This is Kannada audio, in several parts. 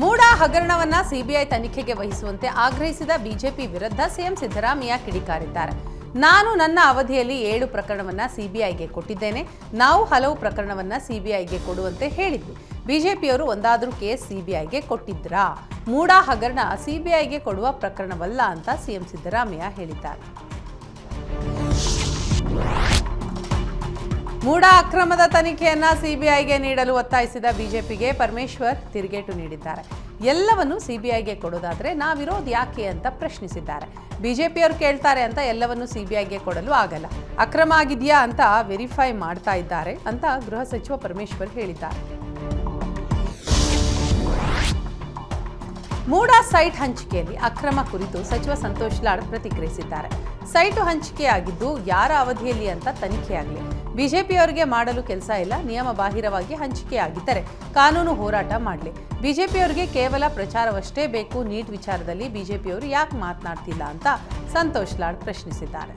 ಮೂಡ ಹಗರಣವನ್ನ ಸಿಬಿಐ ತನಿಖೆಗೆ ವಹಿಸುವಂತೆ ಆಗ್ರಹಿಸಿದ ಬಿಜೆಪಿ ವಿರುದ್ಧ ಸಿಎಂ ಸಿದ್ದರಾಮಯ್ಯ ಕಿಡಿಕಾರಿದ್ದಾರೆ. ನಾನು ನನ್ನ ಅವಧಿಯಲ್ಲಿ ಏಳು ಪ್ರಕರಣವನ್ನ ಸಿಬಿಐಗೆ ಕೊಟ್ಟಿದ್ದೇನೆ. ನಾವು ಹಲವು ಪ್ರಕರಣವನ್ನ ಸಿಬಿಐಗೆ ಕೊಡುವಂತೆ ಹೇಳಿದ್ವಿ. ಬಿಜೆಪಿಯವರು ಒಂದಾದರೂ ಕೇಸ್ ಸಿಬಿಐಗೆ ಕೊಟ್ಟಿದ್ರಾ. ಮೂಡ ಹಗರಣ ಸಿಬಿಐಗೆ ಕೊಡುವ ಪ್ರಕರಣವಲ್ಲ ಅಂತ ಸಿಎಂ ಸಿದ್ದರಾಮಯ್ಯ ಹೇಳಿದ್ದಾರೆ. ಮೂಡ ಅಕ್ರಮದ ತನಿಖೆಯನ್ನ ಸಿಬಿಐಗೆ ನೀಡಲು ಒತ್ತಾಯಿಸಿದ ಬಿಜೆಪಿಗೆ ಪರಮೇಶ್ವರ್ ತಿರುಗೇಟು ನೀಡಿದ್ದಾರೆ. ಎಲ್ಲವನ್ನು ಸಿಬಿಐಗೆ ಕೊಡೋದಾದರೆ ನಾವಿರೋದು ಯಾಕೆ ಅಂತ ಪ್ರಶ್ನಿಸಿದ್ದಾರೆ. ಬಿಜೆಪಿಯವರು ಕೇಳ್ತಾರೆ ಅಂತ ಎಲ್ಲವನ್ನು ಸಿಬಿಐಗೆ ಕೊಡಲು ಆಗಲ್ಲ. ಅಕ್ರಮ ಆಗಿದೆಯಾ ಅಂತ ವೆರಿಫೈ ಮಾಡ್ತಾ ಇದ್ದಾರೆ ಅಂತ ಗೃಹ ಸಚಿವ ಪರಮೇಶ್ವರ್ ಹೇಳಿದ್ದಾರೆ. ಮೂಡ ಸೈಟ್ ಹಂಚಿಕೆಯಲ್ಲಿ ಅಕ್ರಮ ಕುರಿತು ಸಚಿವ ಸಂತೋಷ್ ಲಾಡ್ ಪ್ರತಿಕ್ರಿಯಿಸಿದ್ದಾರೆ. ಸೈಟು ಹಂಚಿಕೆಯಾಗಿದ್ದು ಯಾರ ಅವಧಿಯಲ್ಲಿ ಅಂತ ತನಿಖೆಯಾಗಲಿ. ಬಿಜೆಪಿಯವರಿಗೆ ಮಾಡಲು ಕೆಲಸ ಇಲ್ಲ, ನಿಯಮ ಬಾಹಿರವಾಗಿ ಹಂಚಿಕೆಯಾಗಿದ್ದರೆ. ಕಾನೂನು ಹೋರಾಟ ಮಾಡಲಿ. ಬಿಜೆಪಿಯವರಿಗೆ ಕೇವಲ ಪ್ರಚಾರವಷ್ಟೇ ಬೇಕು, ನೀಟ್ ವಿಚಾರದಲ್ಲಿ ಬಿಜೆಪಿಯವರು ಯಾಕೆ ಮಾತನಾಡ್ತಿಲ್ಲ ಅಂತ ಸಂತೋಷ್ ಲಾಡ್ ಪ್ರಶ್ನಿಸಿದ್ದಾರೆ.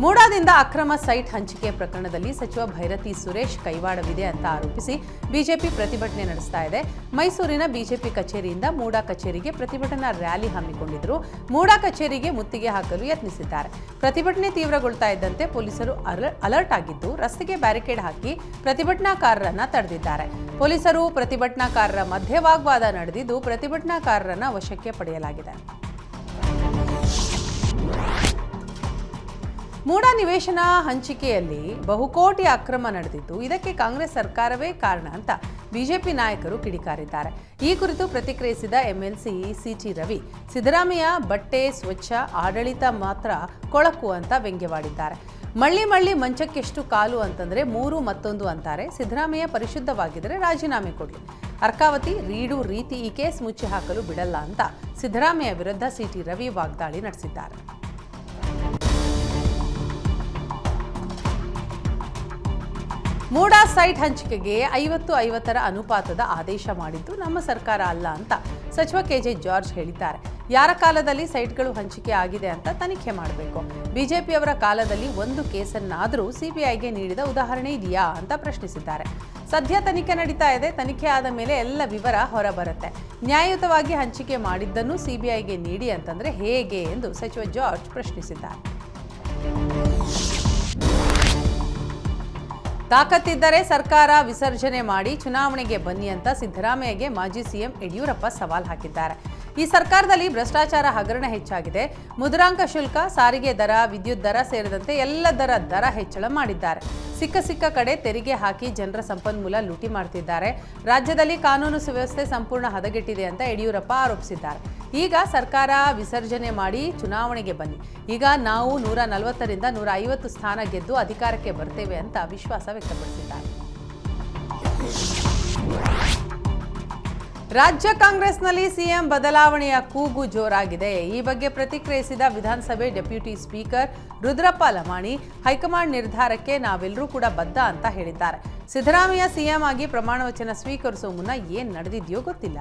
ಮೂಡಾದಿಂದ ಅಕ್ರಮ ಸೈಟ್ ಹಂಚಿಕೆ ಪ್ರಕರಣದಲ್ಲಿ ಸಚಿವ ಭೈರತಿ ಸುರೇಶ್ ಕೈವಾಡವಿದೆ ಅಂತ ಆರೋಪಿಸಿ ಬಿಜೆಪಿ ಪ್ರತಿಭಟನೆ ನಡೆಸ್ತಾ ಇದೆ. ಮೈಸೂರಿನ ಬಿಜೆಪಿ ಕಚೇರಿಯಿಂದ ಮೂಡಾ ಕಚೇರಿಗೆ ಪ್ರತಿಭಟನಾ ರ್ಯಾಲಿ ಹಮ್ಮಿಕೊಂಡಿದ್ರು. ಮೂಡಾ ಕಚೇರಿಗೆ ಮುತ್ತಿಗೆ ಹಾಕಲು ಯತ್ನಿಸಿದ್ದಾರೆ. ಪ್ರತಿಭಟನೆ ತೀವ್ರಗೊಳ್ತಾ ಇದ್ದಂತೆ ಪೊಲೀಸರು ಅಲ- ಅಲರ್ಟ್ ಆಗಿದ್ದು ರಸ್ತೆಗೆ ಬ್ಯಾರಿಕೇಡ್ ಹಾಕಿ ಪ್ರತಿಭಟನಾಕಾರರನ್ನ ತಡೆದಿದ್ದಾರೆ. ಪೊಲೀಸರು ಪ್ರತಿಭಟನಾಕಾರರ ಮಧ್ಯೆ ವಾಗ್ವಾದ ನಡೆದಿದ್ದು ಪ್ರತಿಭಟನಾಕಾರರನ್ನ ವಶಕ್ಕೆ ಪಡೆಯಲಾಗಿದೆ. ಮೂಡ ನಿವೇಶನ ಹಂಚಿಕೆಯಲ್ಲಿ ಬಹುಕೋಟಿ ಅಕ್ರಮ ನಡೆದಿದ್ದು, ಇದಕ್ಕೆ ಕಾಂಗ್ರೆಸ್ ಸರ್ಕಾರವೇ ಕಾರಣ ಅಂತ ಬಿಜೆಪಿ ನಾಯಕರು ಕಿಡಿಕಾರಿದ್ದಾರೆ. ಈ ಕುರಿತು ಪ್ರತಿಕ್ರಿಯಿಸಿದ ಎಂಎಲ್ಸಿ ಸಿಟಿ ರವಿ, ಸಿದ್ದರಾಮಯ್ಯ ಬಟ್ಟೆ, ಸ್ವಚ್ಛ, ಆಡಳಿತ ಮಾತ್ರ ಕೊಳಕು ಅಂತ ವ್ಯಂಗ್ಯವಾಡಿದ್ದಾರೆ. ಮಳ್ಳಿ ಮಳ್ಳಿ ಮಂಚಕ್ಕೆಷ್ಟು ಕಾಲು ಅಂತಂದ್ರೆ ಮೂರು ಮತ್ತೊಂದು ಅಂತಾರೆ. ಸಿದ್ದರಾಮಯ್ಯ ಪರಿಶುದ್ಧವಾಗಿದ್ದರೆ ರಾಜೀನಾಮೆ ಕೊಡಲಿ. ಅರ್ಕಾವತಿ, ರೀಡು ರೀತಿ ಈ ಕೇಸ್ ಮುಚ್ಚಿ ಹಾಕಲು ಬಿಡಲ್ಲ ಅಂತ ಸಿದ್ದರಾಮಯ್ಯ ವಿರುದ್ಧ ಸಿಟಿ ರವಿ ವಾಗ್ದಾಳಿ ನಡೆಸಿದ್ದಾರೆ. ಮೂಡಾ ಸೈಟ್ ಹಂಚಿಕೆಗೆ ಐವತ್ತು ಐವತ್ತರ ಅನುಪಾತದ ಆದೇಶ ಮಾಡಿದ್ದು ನಮ್ಮ ಸರ್ಕಾರ ಅಲ್ಲ ಅಂತ ಸಚಿವ ಕೆ ಜೆ ಜಾರ್ಜ್ ಹೇಳಿದ್ದಾರೆ. ಯಾರ ಕಾಲದಲ್ಲಿ ಸೈಟ್ಗಳು ಹಂಚಿಕೆ ಆಗಿದೆ ಅಂತ ತನಿಖೆ ಮಾಡಬೇಕು. ಬಿಜೆಪಿಯವರ ಕಾಲದಲ್ಲಿ ಒಂದು ಕೇಸನ್ನಾದರೂ ಸಿಬಿಐಗೆ ನೀಡಿದ ಉದಾಹರಣೆ ಇದೆಯಾ ಅಂತ ಪ್ರಶ್ನಿಸಿದ್ದಾರೆ. ಸದ್ಯ ತನಿಖೆ ನಡೀತಾ ಇದೆ. ತನಿಖೆ ಆದ ಮೇಲೆ ಎಲ್ಲ ವಿವರ ಹೊರಬರುತ್ತೆ. ನ್ಯಾಯಯುತವಾಗಿ ಹಂಚಿಕೆ ಮಾಡಿದ್ದನ್ನು ಸಿಬಿಐಗೆ ನೀಡಿ ಅಂತಂದರೆ ಹೇಗೆ ಎಂದು ಸಚಿವ ಜಾರ್ಜ್ ಪ್ರಶ್ನಿಸಿದ್ದಾರೆ. ತಾಕತ್ತಿದ್ದರೆ ಸರ್ಕಾರ ವಿಸರ್ಜನೆ ಮಾಡಿ ಚುನಾವಣೆಗೆ ಬನ್ನಿ ಅಂತ ಸಿದ್ದರಾಮಯ್ಯಗೆ ಮಾಜಿ ಸಿಎಂ ಯಡಿಯೂರಪ್ಪ ಸವಾಲ್ ಹಾಕಿದ್ದಾರೆ. ಈ ಸರ್ಕಾರದಲ್ಲಿ ಭ್ರಷ್ಟಾಚಾರ ಹಗರಣ ಹೆಚ್ಚಾಗಿದೆ. ಮುದ್ರಾಂಕ ಶುಲ್ಕ, ಸಾರಿಗೆ ದರ, ವಿದ್ಯುತ್ ದರ ಸೇರಿದಂತೆ ಎಲ್ಲ ದರ ದರ ಹೆಚ್ಚಳ ಮಾಡಿದ್ದಾರೆ. ಸಿಕ್ಕ ಸಿಕ್ಕ ಕಡೆ ತೆರಿಗೆ ಹಾಕಿ ಜನರ ಸಂಪನ್ಮೂಲ ಲೂಟಿ ಮಾಡ್ತಿದ್ದಾರೆ. ರಾಜ್ಯದಲ್ಲಿ ಕಾನೂನು ಸುವ್ಯವಸ್ಥೆ ಸಂಪೂರ್ಣ ಹದಗೆಟ್ಟಿದೆ ಅಂತ ಯಡಿಯೂರಪ್ಪ ಆರೋಪಿಸಿದ್ದಾರೆ. ಈಗ ಸರ್ಕಾರ ವಿಸರ್ಜನೆ ಮಾಡಿ ಚುನಾವಣೆಗೆ ಬನ್ನಿ. ಈಗ ನಾವು ನೂರ ನಲವತ್ತರಿಂದ ನೂರ ಐವತ್ತು ಸ್ಥಾನ ಗೆದ್ದು ಅಧಿಕಾರಕ್ಕೆ ಬರ್ತೇವೆ ಅಂತ ವಿಶ್ವಾಸ ವ್ಯಕ್ತಪಡಿಸಿದ್ದಾರೆ. ರಾಜ್ಯ ಕಾಂಗ್ರೆಸ್ನಲ್ಲಿ ಸಿಎಂ ಬದಲಾವಣೆಯ ಕೂಗು ಜೋರಾಗಿದೆ. ಈ ಬಗ್ಗೆ ಪ್ರತಿಕ್ರಿಯಿಸಿದ ವಿಧಾನಸಭೆ deputy speaker Rudrappa Lamani, high command ನಿರ್ಧಾರಕ್ಕೆ ನಾವೆಲ್ಲರೂ ಕೂಡ ಬದ್ಧ ಅಂತ ಹೇಳಿದ್ದಾರೆ. ಸಿದ್ದರಾಮಯ್ಯ ಸಿಎಂ ಆಗಿ ಪ್ರಮಾಣ ವಚನ ಸ್ವೀಕರಿಸುವ ಮುನ್ನ ಏನು ನಡೆದಿದೆಯೋ ಗೊತ್ತಿಲ್ಲ.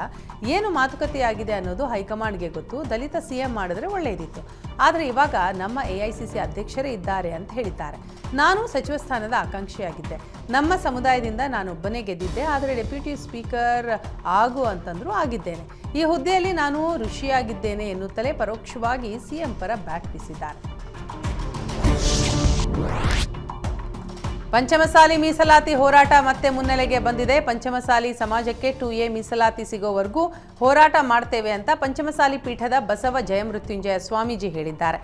ಏನು ಮಾತುಕತೆಯಾಗಿದೆ ಅನ್ನೋದು ಹೈಕಮಾಂಡ್ಗೆ ಗೊತ್ತು. ದಲಿತ ಸಿಎಂ ಮಾಡಿದ್ರೆ ಒಳ್ಳೆಯದಿತ್ತು ಆದರೆ ಇವಾಗ ನಮ್ಮ ಎಐಸಿಸಿ ಅಧ್ಯಕ್ಷರೇ ಇದ್ದಾರೆ ಅಂತ ಹೇಳಿದ್ದಾರೆ. ನಾನು ಸಚಿವ ಸ್ಥಾನದ ಆಕಾಂಕ್ಷಿಯಾಗಿದ್ದೆ. ನಮ್ಮ ಸಮುದಾಯದಿಂದ ನಾನೊಬ್ಬನೇ ಗೆದ್ದಿದ್ದೆ. ಆದರೆ ಡೆಪ್ಯೂಟಿ ಸ್ಪೀಕರ್ ಆಗು ಅಂತಂದ್ರೂ ಆಗಿದ್ದೇನೆ. ಈ ಹುದ್ದೆಯಲ್ಲಿ ನಾನು ಋಷಿಯಾಗಿದ್ದೇನೆ ಎನ್ನುತ್ತಲೇ ಪರೋಕ್ಷವಾಗಿ ಸಿಎಂ ಪರ ಬ್ಯಾಟ್ ಬೀಸಿದ್ದಾರೆ. ಪಂಚಮಸಾಲಿ ಮೀಸಲಾತಿ ಹೋರಾಟ ಮತ್ತೆ ಮುನ್ನೆಲೆಗೆ ಬಂದಿದೆ. ಪಂಚಮಸಾಲಿ ಸಮಾಜಕ್ಕೆ ಟು ಎ ಮೀಸಲಾತಿ ಸಿಗೋವರೆಗೂ ಹೋರಾಟ ಮಾಡ್ತೇವೆ ಅಂತ ಪಂಚಮಸಾಲಿ ಪೀಠದ ಬಸವ ಜಯಮೃತ್ಯುಂಜಯ ಸ್ವಾಮೀಜಿ ಹೇಳಿದ್ದಾರೆ.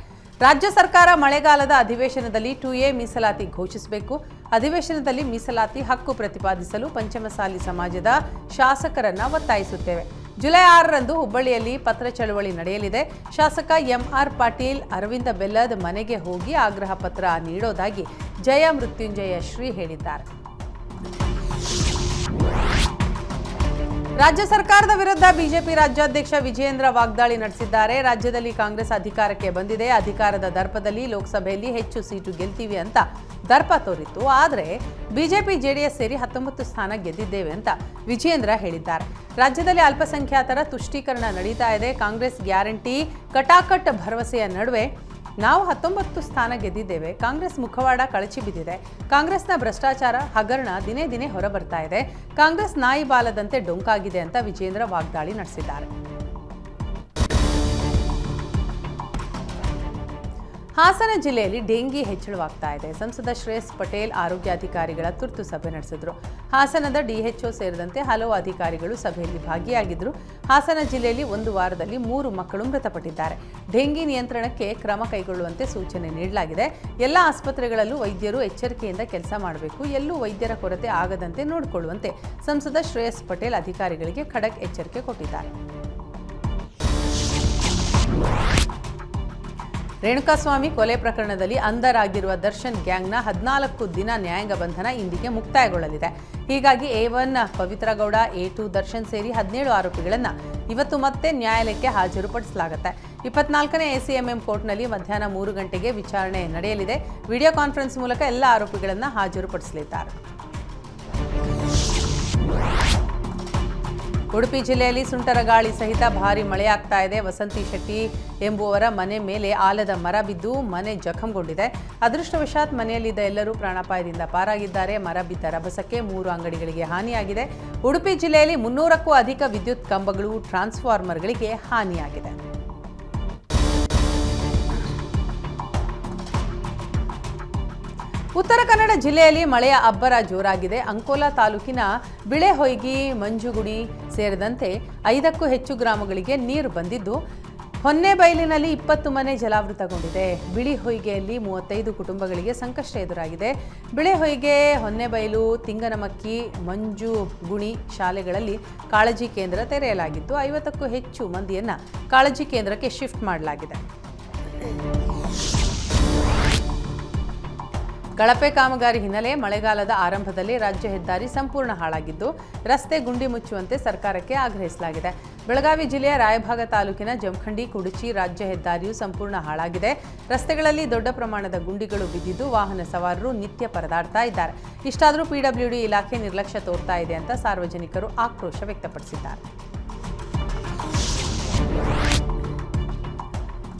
ರಾಜ್ಯ ಸರ್ಕಾರ ಮಳೆಗಾಲದ ಅಧಿವೇಶನದಲ್ಲಿ ಟು ಎ ಮೀಸಲಾತಿ ಘೋಷಿಸಬೇಕು. ಅಧಿವೇಶನದಲ್ಲಿ ಮೀಸಲಾತಿ ಹಕ್ಕು ಪ್ರತಿಪಾದಿಸಲು ಪಂಚಮಸಾಲಿ ಸಮಾಜದ ಶಾಸಕರನ್ನ ಒತ್ತಾಯಿಸುತ್ತೇವೆ. ಜುಲೈ ಆರರಂದು ಹುಬ್ಬಳ್ಳಿಯಲ್ಲಿ ಪತ್ರ ಚಳವಳಿ ನಡೆಯಲಿದೆ. ಶಾಸಕ ಎಂಆರ್ ಪಾಟೀಲ್, ಅರವಿಂದ ಬೆಲ್ಲದ್ ಮನೆಗೆ ಹೋಗಿ ಆಗ್ರಹ ಪತ್ರ ನೀಡೋದಾಗಿ ಜಯ ಮೃತ್ಯುಂಜಯ ಶ್ರೀ ಹೇಳಿದ್ದಾರೆ. ರಾಜ್ಯ ಸರ್ಕಾರದ ವಿರುದ್ಧ ಬಿಜೆಪಿ ರಾಜ್ಯಾಧ್ಯಕ್ಷ ವಿಜಯೇಂದ್ರ ವಾಗ್ದಾಳಿ ನಡೆಸಿದ್ದಾರೆ. ರಾಜ್ಯದಲ್ಲಿ ಕಾಂಗ್ರೆಸ್ ಅಧಿಕಾರಕ್ಕೆ ಬಂದಿದೆ. ಅಧಿಕಾರದ ದರ್ಪದಲ್ಲಿ ಲೋಕಸಭೆಯಲ್ಲಿ ಹೆಚ್ಚು ಸೀಟು ಗೆಲ್ತೀವಿ ಅಂತ ದರ್ಪ ತೋರಿತ್ತು. ಆದರೆ ಬಿಜೆಪಿ, ಜೆಡಿಎಸ್ ಸೇರಿ ಹತ್ತೊಂಬತ್ತು ಸ್ಥಾನ ಗೆದ್ದಿದ್ದೇವೆ ಅಂತ ವಿಜಯೇಂದ್ರ ಹೇಳಿದ್ದಾರೆ. ರಾಜ್ಯದಲ್ಲಿ ಅಲ್ಪಸಂಖ್ಯಾತರ ತುಷ್ಟೀಕರಣ ನಡೀತಾ ಇದೆ. ಕಾಂಗ್ರೆಸ್ ಗ್ಯಾರಂಟಿ, ಕಟಾಕಟ್ ಭರವಸೆಯ ನಡುವೆ ನಾವು ಹತ್ತೊಂಬತ್ತು ಸ್ಥಾನ ಗೆದ್ದಿದ್ದೇವೆ. ಕಾಂಗ್ರೆಸ್ ಮುಖವಾಡ ಕಳಚಿ ಬಿದ್ದಿದೆ. ಕಾಂಗ್ರೆಸ್ನ ಭ್ರಷ್ಟಾಚಾರ, ಹಗರಣ ದಿನೇ ದಿನೇ ಹೊರಬರ್ತಾ ಇದೆ. ಕಾಂಗ್ರೆಸ್ ನಾಯಿ ಬಾಲದಂತೆ ಡೊಂಕಾಗಿದೆ ಅಂತ ವಿಜೇಂದ್ರ ವಾಗ್ದಾಳಿ ನಡೆಸಿದ್ದಾರೆ. ಹಾಸನ ಜಿಲ್ಲೆಯಲ್ಲಿ ಡೆಂಗಿ ಹೆಚ್ಚಳವಾಗ್ತಾ ಇದೆ. ಸಂಸದ ಶ್ರೇಯಸ್ ಪಟೇಲ್ ಆರೋಗ್ಯಾಧಿಕಾರಿಗಳ ತುರ್ತು ಸಭೆ ನಡೆಸಿದ್ರು. ಹಾಸನದ ಡಿಎಚ್ಒ ಸೇರಿದಂತೆ ಹಲವು ಅಧಿಕಾರಿಗಳು ಸಭೆಯಲ್ಲಿ ಭಾಗಿಯಾಗಿದ್ದರು ಹಾಸನ ಜಿಲ್ಲೆಯಲ್ಲಿ ಒಂದು ವಾರದಲ್ಲಿ ಮೂರು ಮಕ್ಕಳು ಮೃತಪಟ್ಟಿದ್ದಾರೆ. ಡೆಂಗಿ ನಿಯಂತ್ರಣಕ್ಕೆ ಕ್ರಮ ಕೈಗೊಳ್ಳುವಂತೆ ಸೂಚನೆ ನೀಡಲಾಗಿದೆ. ಎಲ್ಲ ಆಸ್ಪತ್ರೆಗಳಲ್ಲೂ ವೈದ್ಯರು ಎಚ್ಚರಿಕೆಯಿಂದ ಕೆಲಸ ಮಾಡಬೇಕು. ಎಲ್ಲೂ ವೈದ್ಯರ ಕೊರತೆ ಆಗದಂತೆ ನೋಡಿಕೊಳ್ಳುವಂತೆ ಸಂಸದ ಶ್ರೇಯಸ್ ಪಟೇಲ್ ಅಧಿಕಾರಿಗಳಿಗೆ ಖಡಕ್ ಎಚ್ಚರಿಕೆ ಕೊಟ್ಟಿದ್ದಾರೆ. ರೇಣುಕಾಸ್ವಾಮಿ ಕೊಲೆ ಪ್ರಕರಣದಲ್ಲಿ ಅಂಧರಾಗಿರುವ ದರ್ಶನ್ ಗ್ಯಾಂಗ್ನ ಹದಿನಾಲ್ಕು ದಿನ ನ್ಯಾಯಾಂಗ ಬಂಧನ ಇಂದಿಗೆ ಮುಕ್ತಾಯಗೊಳ್ಳಲಿದೆ. ಹೀಗಾಗಿ A one Pavithra Gowda A two Darshan ಸೇರಿ ಹದಿನೇಳು ಆರೋಪಿಗಳನ್ನು ಇವತ್ತು ಮತ್ತೆ ನ್ಯಾಯಾಲಯಕ್ಕೆ ಹಾಜರುಪಡಿಸಲಾಗುತ್ತೆ. ಇಪ್ಪತ್ನಾಲ್ಕನೇ ಎಸಿಎಂಎಂ ಕೋರ್ಟ್ನಲ್ಲಿ ಮಧ್ಯಾಹ್ನ ಮೂರು ಗಂಟೆಗೆ ವಿಚಾರಣೆ ನಡೆಯಲಿದೆ. ವಿಡಿಯೋ ಕಾನ್ಫರೆನ್ಸ್ ಮೂಲಕ ಎಲ್ಲ ಆರೋಪಿಗಳನ್ನು ಹಾಜರುಪಡಿಸಲಿದ್ದಾರೆ. ಉಡುಪಿ ಜಿಲ್ಲೆಯಲ್ಲಿ ಸುಂಟರ ಗಾಳಿ ಸಹಿತ ಭಾರಿ ಮಳೆಯಾಗ್ತಾ ಇದೆ. ವಸಂತಿ ಶೆಟ್ಟಿ ಎಂಬುವರ ಮನೆ ಮೇಲೆ ಆಲದ ಮರ ಬಿದ್ದು ಮನೆ ಜಖಂಗೊಂಡಿದೆ. ಅದೃಷ್ಟವಶಾತ್ ಮನೆಯಲ್ಲಿದ್ದ ಎಲ್ಲರೂ ಪ್ರಾಣಾಪಾಯದಿಂದ ಪಾರಾಗಿದ್ದಾರೆ. ಮರ ಬಿದ್ದ ರಭಸಕ್ಕೆ ಮೂರು ಅಂಗಡಿಗಳಿಗೆ ಹಾನಿಯಾಗಿದೆ. ಉಡುಪಿ ಜಿಲ್ಲೆಯಲ್ಲಿ ಮುನ್ನೂರಕ್ಕೂ ಅಧಿಕ ವಿದ್ಯುತ್ ಕಂಬಗಳು, ಟ್ರಾನ್ಸ್ಫಾರ್ಮರ್ಗಳಿಗೆ ಹಾನಿಯಾಗಿದೆ. ಉತ್ತರ ಕನ್ನಡ ಜಿಲ್ಲೆಯಲ್ಲಿ ಮಳೆಯ ಅಬ್ಬರ ಜೋರಾಗಿದೆ. ಅಂಕೋಲಾ ತಾಲೂಕಿನ ಬಿಳೆಹೊಯ್ಗಿ, ಮಂಜುಗುಡಿ ಸೇರಿದಂತೆ ಐದಕ್ಕೂ ಹೆಚ್ಚು ಗ್ರಾಮಗಳಿಗೆ ನೀರು ಬಂದಿದ್ದು ಹೊನ್ನೆಬೈಲಿನಲ್ಲಿ ಇಪ್ಪತ್ತು ಮನೆ ಜಲಾವೃತಗೊಂಡಿದೆ. ಬಿಳಿಹೊಯ್ಗೆಯಲ್ಲಿ ಮೂವತ್ತೈದು ಕುಟುಂಬಗಳಿಗೆ ಸಂಕಷ್ಟ ಎದುರಾಗಿದೆ. ಬಿಳೆಹೊಯ್ಗೆ ಹೊನ್ನೆಬೈಲು ತಿಂಗನಮಕ್ಕಿ, ಮಂಜು ಗುಣಿ ಶಾಲೆಗಳಲ್ಲಿ ಕಾಳಜಿ ಕೇಂದ್ರ ತೆರೆಯಲಾಗಿತ್ತು ಐವತ್ತಕ್ಕೂ ಹೆಚ್ಚು ಮಂದಿಯನ್ನು ಕಾಳಜಿ ಕೇಂದ್ರಕ್ಕೆ ಶಿಫ್ಟ್ ಮಾಡಲಾಗಿದೆ. ಕಳಪೆ ಕಾಮಗಾರಿ ಹಿನ್ನೆಲೆ ಮಳೆಗಾಲದ ಆರಂಭದಲ್ಲಿ ರಾಜ್ಯ ಹೆದ್ದಾರಿ ಸಂಪೂರ್ಣ ಹಾಳಾಗಿದ್ದು, ರಸ್ತೆ ಗುಂಡಿ ಮುಚ್ಚುವಂತೆ ಸರ್ಕಾರಕ್ಕೆ ಆಗ್ರಹಿಸಲಾಗಿದೆ. ಬೆಳಗಾವಿ ಜಿಲ್ಲೆಯ ರಾಯಭಾಗ ತಾಲೂಕಿನ ಜಮಖಂಡಿ, ಕುಡುಚಿ ರಾಜ್ಯ ಹೆದ್ದಾರಿಯು ಸಂಪೂರ್ಣ ಹಾಳಾಗಿದೆ. ರಸ್ತೆಗಳಲ್ಲಿ ದೊಡ್ಡ ಪ್ರಮಾಣದ ಗುಂಡಿಗಳು ಬಿದ್ದಿದ್ದು, ವಾಹನ ಸವಾರರು ನಿತ್ಯ ಪರದಾಡ್ತಾ ಇದ್ದಾರೆ. ಇಷ್ಟಾದರೂ ಪಿಡಬ್ಲ್ಯೂಡಿ ಇಲಾಖೆ ನಿರ್ಲಕ್ಷ್ಯ ತೋರ್ತಾ ಇದೆ ಅಂತ ಸಾರ್ವಜನಿಕರು ಆಕ್ರೋಶ ವ್ಯಕ್ತಪಡಿಸಿದ್ದಾರೆ.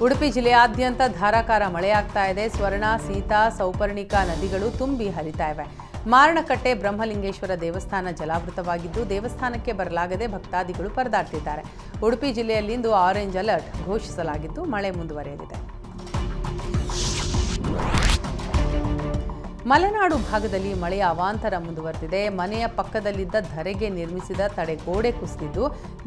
ಉಡುಪಿ ಜಿಲ್ಲೆಯಾದ್ಯಂತ ಧಾರಾಕಾರ ಮಳೆಯಾಗ್ತಾ ಇದೆ. ಸ್ವರ್ಣ, ಸೀತಾ, ಸೌಪರ್ಣಿಕಾ ನದಿಗಳು ತುಂಬಿ ಹರಿತಾ ಇವೆ. ಮಾರಣಕಟ್ಟೆ ಬ್ರಹ್ಮಲಿಂಗೇಶ್ವರ ದೇವಸ್ಥಾನ ಜಲಾವೃತವಾಗಿದ್ದು, ದೇವಸ್ಥಾನಕ್ಕೆ ಬರಲಾಗದೆ ಭಕ್ತಾದಿಗಳು ಪರದಾಡ್ತಿದ್ದಾರೆ. ಉಡುಪಿ ಜಿಲ್ಲೆಯಲ್ಲಿಂದು ಆರೆಂಜ್ ಅಲರ್ಟ್ ಘೋಷಿಸಲಾಗಿದ್ದು, ಮಳೆ ಮುಂದುವರೆಯಲಿದೆ. ಮಲೆನಾಡು ಭಾಗದಲ್ಲಿ ಮಳೆಯ ಅವಾಂತರ ಮುಂದುವರೆದಿದೆ. ಮನೆಯ ಪಕ್ಕದಲ್ಲಿದ್ದ ಧರೆಗೆ ನಿರ್ಮಿಸಿದ ತಡೆಗೋಡೆ ಕುಸಿದಿದ್ದು,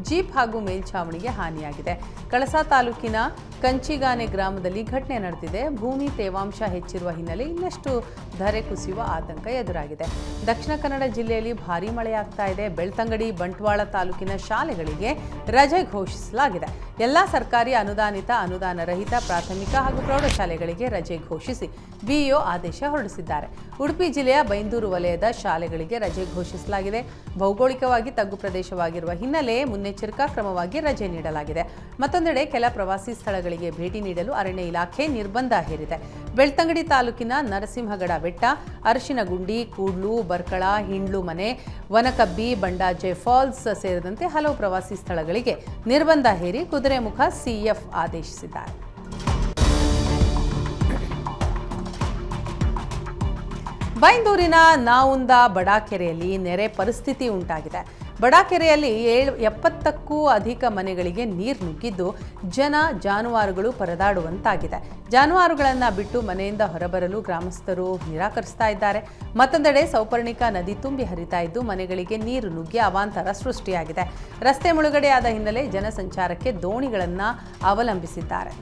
ಜೀಪ್ ಹಾಗೂ ಮೇಲ್ಛಾವಣಿಗೆ ಹಾನಿಯಾಗಿದೆ. ಕಳಸಾ ತಾಲೂಕಿನ ಕಂಚಿಗಾನೆ ಗ್ರಾಮದಲ್ಲಿ ಘಟನೆ ನಡೆದಿದೆ. ಭೂಮಿ ತೇವಾಂಶ ಹೆಚ್ಚಿರುವ ಹಿನ್ನೆಲೆ ಇನ್ನಷ್ಟು ಧರೆ ಕುಸಿಯುವ ಆತಂಕ ಎದುರಾಗಿದೆ. ದಕ್ಷಿಣ ಕನ್ನಡ ಜಿಲ್ಲೆಯಲ್ಲಿ ಭಾರೀ ಮಳೆಯಾಗ್ತಾ ಇದೆ. ಬೆಳ್ತಂಗಡಿ, ಬಂಟ್ವಾಳ ತಾಲೂಕಿನ ಶಾಲೆಗಳಿಗೆ ರಜೆ ಘೋಷಿಸಲಾಗಿದೆ. ಎಲ್ಲ ಸರ್ಕಾರಿ ಅನುದಾನಿತ, ಅನುದಾನ ರಹಿತ, ಪ್ರಾಥಮಿಕ ಹಾಗೂ ಪ್ರೌಢಶಾಲೆಗಳಿಗೆ ರಜೆ ಘೋಷಿಸಿ, ಬಿಇಒ ಆದೇಶ ಹೊರಡಿಸಿದ್ದಾರೆ. ಉಡುಪಿ ಜಿಲ್ಲೆಯ ಬೈಂದೂರು ವಲಯದ ಶಾಲೆಗಳಿಗೆ ರಜೆ ಘೋಷಿಸಲಾಗಿದೆ. ಭೌಗೋಳಿಕವಾಗಿ ತಗ್ಗು ಪ್ರದೇಶವಾಗಿರುವ ಹಿನ್ನೆಲೆ ಮುನ್ನೆಚ್ಚರಿಕಾ ಕ್ರಮವಾಗಿ ರಜೆ ನೀಡಲಾಗಿದೆ. ಮತ್ತೊಂದೆಡೆ ಕೆಲ ಪ್ರವಾಸಿ ಸ್ಥಳಗಳಿಗೆ ಭೇಟಿ ನೀಡಲು ಅರಣ್ಯ ಇಲಾಖೆ ನಿರ್ಬಂಧ ಹೇರಿದೆ. ಬೆಳ್ತಂಗಡಿ ತಾಲೂಕಿನ ನರಸಿಂಹಗಡ ಬೆಟ್ಟ, ಅರಶಿನಗುಂಡಿ, ಕೂಡ್ಲು, ಬರ್ಕಳ, ಹಿಂಡ್ಲು ಮನೆ, ವನಕಬ್ಬಿ, ಬಂಡಾಜೆ ಫಾಲ್ಸ್ ಸೇರಿದಂತೆ ಹಲವು ಪ್ರವಾಸಿ ಸ್ಥಳಗಳಿಗೆ ನಿರ್ಬಂಧ ಹೇರಿ ಕುದುರೆಮುಖ ಸಿಎಫ್ ಆದೇಶಿಸಿದ್ದಾರೆ. ಬೈಂದೂರಿನ ನಾವುಂದ ಬಡಾಕೆರೆಯಲ್ಲಿ ನೆರೆ ಪರಿಸ್ಥಿತಿ ಉಂಟಾಗಿದೆ. ಬಡಾಕೆರೆಯಲ್ಲಿ ಏಳು ಎಪ್ಪತ್ತಕ್ಕೂ ಅಧಿಕ ಮನೆಗಳಿಗೆ ನೀರು ನುಗ್ಗಿದ್ದು ಜನ ಜಾನುವಾರುಗಳು ಪರದಾಡುವಂತಾಗಿದೆ. ಜಾನುವಾರುಗಳನ್ನು ಬಿಟ್ಟು ಮನೆಯಿಂದ ಹೊರಬರಲು ಗ್ರಾಮಸ್ಥರು ನಿರಾಕರಿಸ್ತಾ ಇದ್ದಾರೆ. ಮತ್ತೊಂದೆಡೆ ಸೌಪರ್ಣಿಕಾ ನದಿ ತುಂಬಿ ಹರಿತಾ ಇದ್ದು ಮನೆಗಳಿಗೆ ನೀರು ನುಗ್ಗಿ ಅವಾಂತರ ಸೃಷ್ಟಿಯಾಗಿದೆ. ರಸ್ತೆ ಮುಳುಗಡೆಯಾದ ಹಿನ್ನೆಲೆ ಜನಸಂಚಾರಕ್ಕೆ ದೋಣಿಗಳನ್ನು ಅವಲಂಬಿಸಿದ್ದಾರೆ.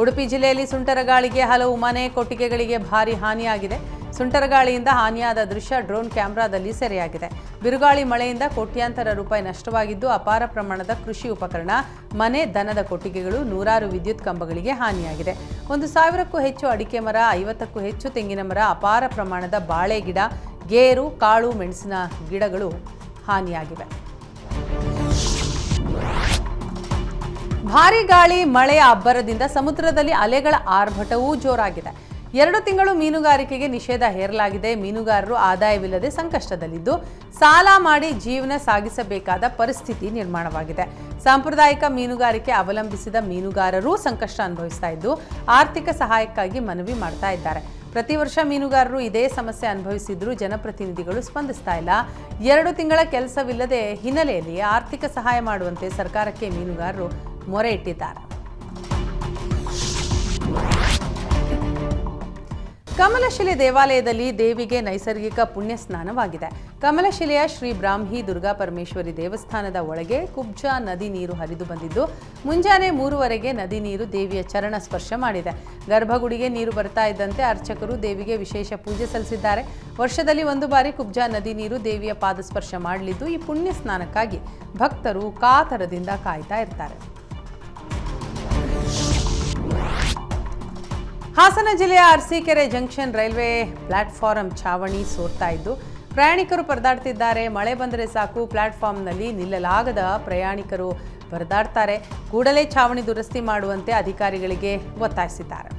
ಉಡುಪಿ ಜಿಲ್ಲೆಯಲ್ಲಿ ಸುಂಟರಗಾಳಿಗೆ ಹಲವು ಮನೆ ಕೊಟ್ಟಿಗೆಗಳಿಗೆ ಭಾರಿ ಹಾನಿಯಾಗಿದೆ. ಸುಂಟರಗಾಳಿಯಿಂದ ಹಾನಿಯಾದ ದೃಶ್ಯ ಡ್ರೋನ್ ಕ್ಯಾಮೆರಾದಲ್ಲಿ ಸೆರೆಯಾಗಿದೆ. ಬಿರುಗಾಳಿ ಮಳೆಯಿಂದ ಕೋಟ್ಯಾಂತರ ರೂಪಾಯಿ ನಷ್ಟವಾಗಿದ್ದು ಅಪಾರ ಪ್ರಮಾಣದ ಕೃಷಿ ಉಪಕರಣ, ಮನೆ, ದನದ ಕೊಟ್ಟಿಗೆಗಳು, ನೂರಾರು ವಿದ್ಯುತ್ ಕಂಬಗಳಿಗೆ ಹಾನಿಯಾಗಿದೆ. ಒಂದು ಸಾವಿರಕ್ಕೂ ಹೆಚ್ಚು ಅಡಿಕೆ ಮರ, ಐವತ್ತಕ್ಕೂ ಹೆಚ್ಚು ತೆಂಗಿನ ಮರ, ಅಪಾರ ಪ್ರಮಾಣದ ಬಾಳೆ ಗಿಡ, ಗೇರು, ಕಾಳು, ಮೆಣಸಿನ ಗಿಡಗಳು ಹಾನಿಯಾಗಿವೆ. ಭಾರಿ ಗಾಳಿ ಮಳೆಯ ಅಬ್ಬರದಿಂದ ಸಮುದ್ರದಲ್ಲಿ ಅಲೆಗಳ ಆರ್ಭಟವೂ ಜೋರಾಗಿದೆ. ಎರಡು ತಿಂಗಳು ಮೀನುಗಾರಿಕೆಗೆ ನಿಷೇಧ ಹೇರಲಾಗಿದೆ. ಮೀನುಗಾರರು ಆದಾಯವಿಲ್ಲದೆ ಸಂಕಷ್ಟದಲ್ಲಿದ್ದು ಸಾಲ ಮಾಡಿ ಜೀವನ ಸಾಗಿಸಬೇಕಾದ ಪರಿಸ್ಥಿತಿ ನಿರ್ಮಾಣವಾಗಿದೆ. ಸಾಂಪ್ರದಾಯಿಕ ಮೀನುಗಾರಿಕೆ ಅವಲಂಬಿಸಿದ ಮೀನುಗಾರರೂ ಸಂಕಷ್ಟ ಅನುಭವಿಸ್ತಾ ಇದ್ದು ಆರ್ಥಿಕ ಸಹಾಯಕ್ಕಾಗಿ ಮನವಿ ಮಾಡ್ತಾ ಇದ್ದಾರೆ. ಪ್ರತಿ ವರ್ಷ ಮೀನುಗಾರರು ಇದೇ ಸಮಸ್ಯೆ ಅನುಭವಿಸಿದ್ರೂ ಜನಪ್ರತಿನಿಧಿಗಳು ಸ್ಪಂದಿಸ್ತಾ ಇಲ್ಲ. ಎರಡು ತಿಂಗಳ ಕೆಲಸವಿಲ್ಲದೆ ಹಿನ್ನೆಲೆಯಲ್ಲಿ ಆರ್ಥಿಕ ಸಹಾಯ ಮಾಡುವಂತೆ ಸರ್ಕಾರಕ್ಕೆ ಮೀನುಗಾರರು ಮೊರೆ ಇಟ್ಟಿದ್ದಾರೆ. ಕಮಲಶಿಲೆ ದೇವಾಲಯದಲ್ಲಿ ದೇವಿಗೆ ನೈಸರ್ಗಿಕ ಪುಣ್ಯ ಸ್ನಾನವಾಗಿದೆ ಕಮಲಶಿಲೆಯ ಶ್ರೀ ಬ್ರಾಹ್ಮಿ ದುರ್ಗಾ ಪರಮೇಶ್ವರಿ ದೇವಸ್ಥಾನದ ಒಳಗೆ ಕುಬ್ಜ ನದಿ ನೀರು ಹರಿದು ಬಂದಿದ್ದು, ಮುಂಜಾನೆ ಮೂರುವರೆಗೆ ನದಿ ನೀರು ದೇವಿಯ ಚರಣ ಸ್ಪರ್ಶ ಮಾಡಿದೆ. ಗರ್ಭಗುಡಿಗೆ ನೀರು ಬರ್ತಾ ಇದ್ದಂತೆ ಅರ್ಚಕರು ದೇವಿಗೆ ವಿಶೇಷ ಪೂಜೆ ಸಲ್ಲಿಸಿದ್ದಾರೆ. ವರ್ಷದಲ್ಲಿ ಒಂದು ಬಾರಿ ಕುಬ್ಜ ನದಿ ನೀರು ದೇವಿಯ ಪಾದಸ್ಪರ್ಶ ಮಾಡಲಿದ್ದು, ಈ ಪುಣ್ಯ ಸ್ನಾನಕ್ಕಾಗಿ ಭಕ್ತರು ಕಾತರದಿಂದ ಕಾಯ್ತಾ ಇರ್ತಾರೆ. ಹಾಸನ ಜಿಲ್ಲೆಯ ಅರಸೀಕೆರೆ ಜಂಕ್ಷನ್ ರೈಲ್ವೆ ಪ್ಲಾಟ್ಫಾರಂ ಛಾವಣಿ ಸೋರ್ತಾ ಇದ್ದು, ಪ್ರಯಾಣಿಕರು ಪರದಾಡ್ತಿದ್ದಾರೆ. ಮಳೆ ಬಂದರೆ ಸಾಕು, ಪ್ಲಾಟ್ಫಾರ್ಮ್ನಲ್ಲಿ ನಿಲ್ಲಲಾಗದ ಪ್ರಯಾಣಿಕರು ಪರದಾಡ್ತಾರೆ. ಕೂಡಲೇ ಛಾವಣಿ ದುರಸ್ತಿ ಮಾಡುವಂತೆ ಅಧಿಕಾರಿಗಳಿಗೆ ಒತ್ತಾಯಿಸಿದ್ದಾರೆ.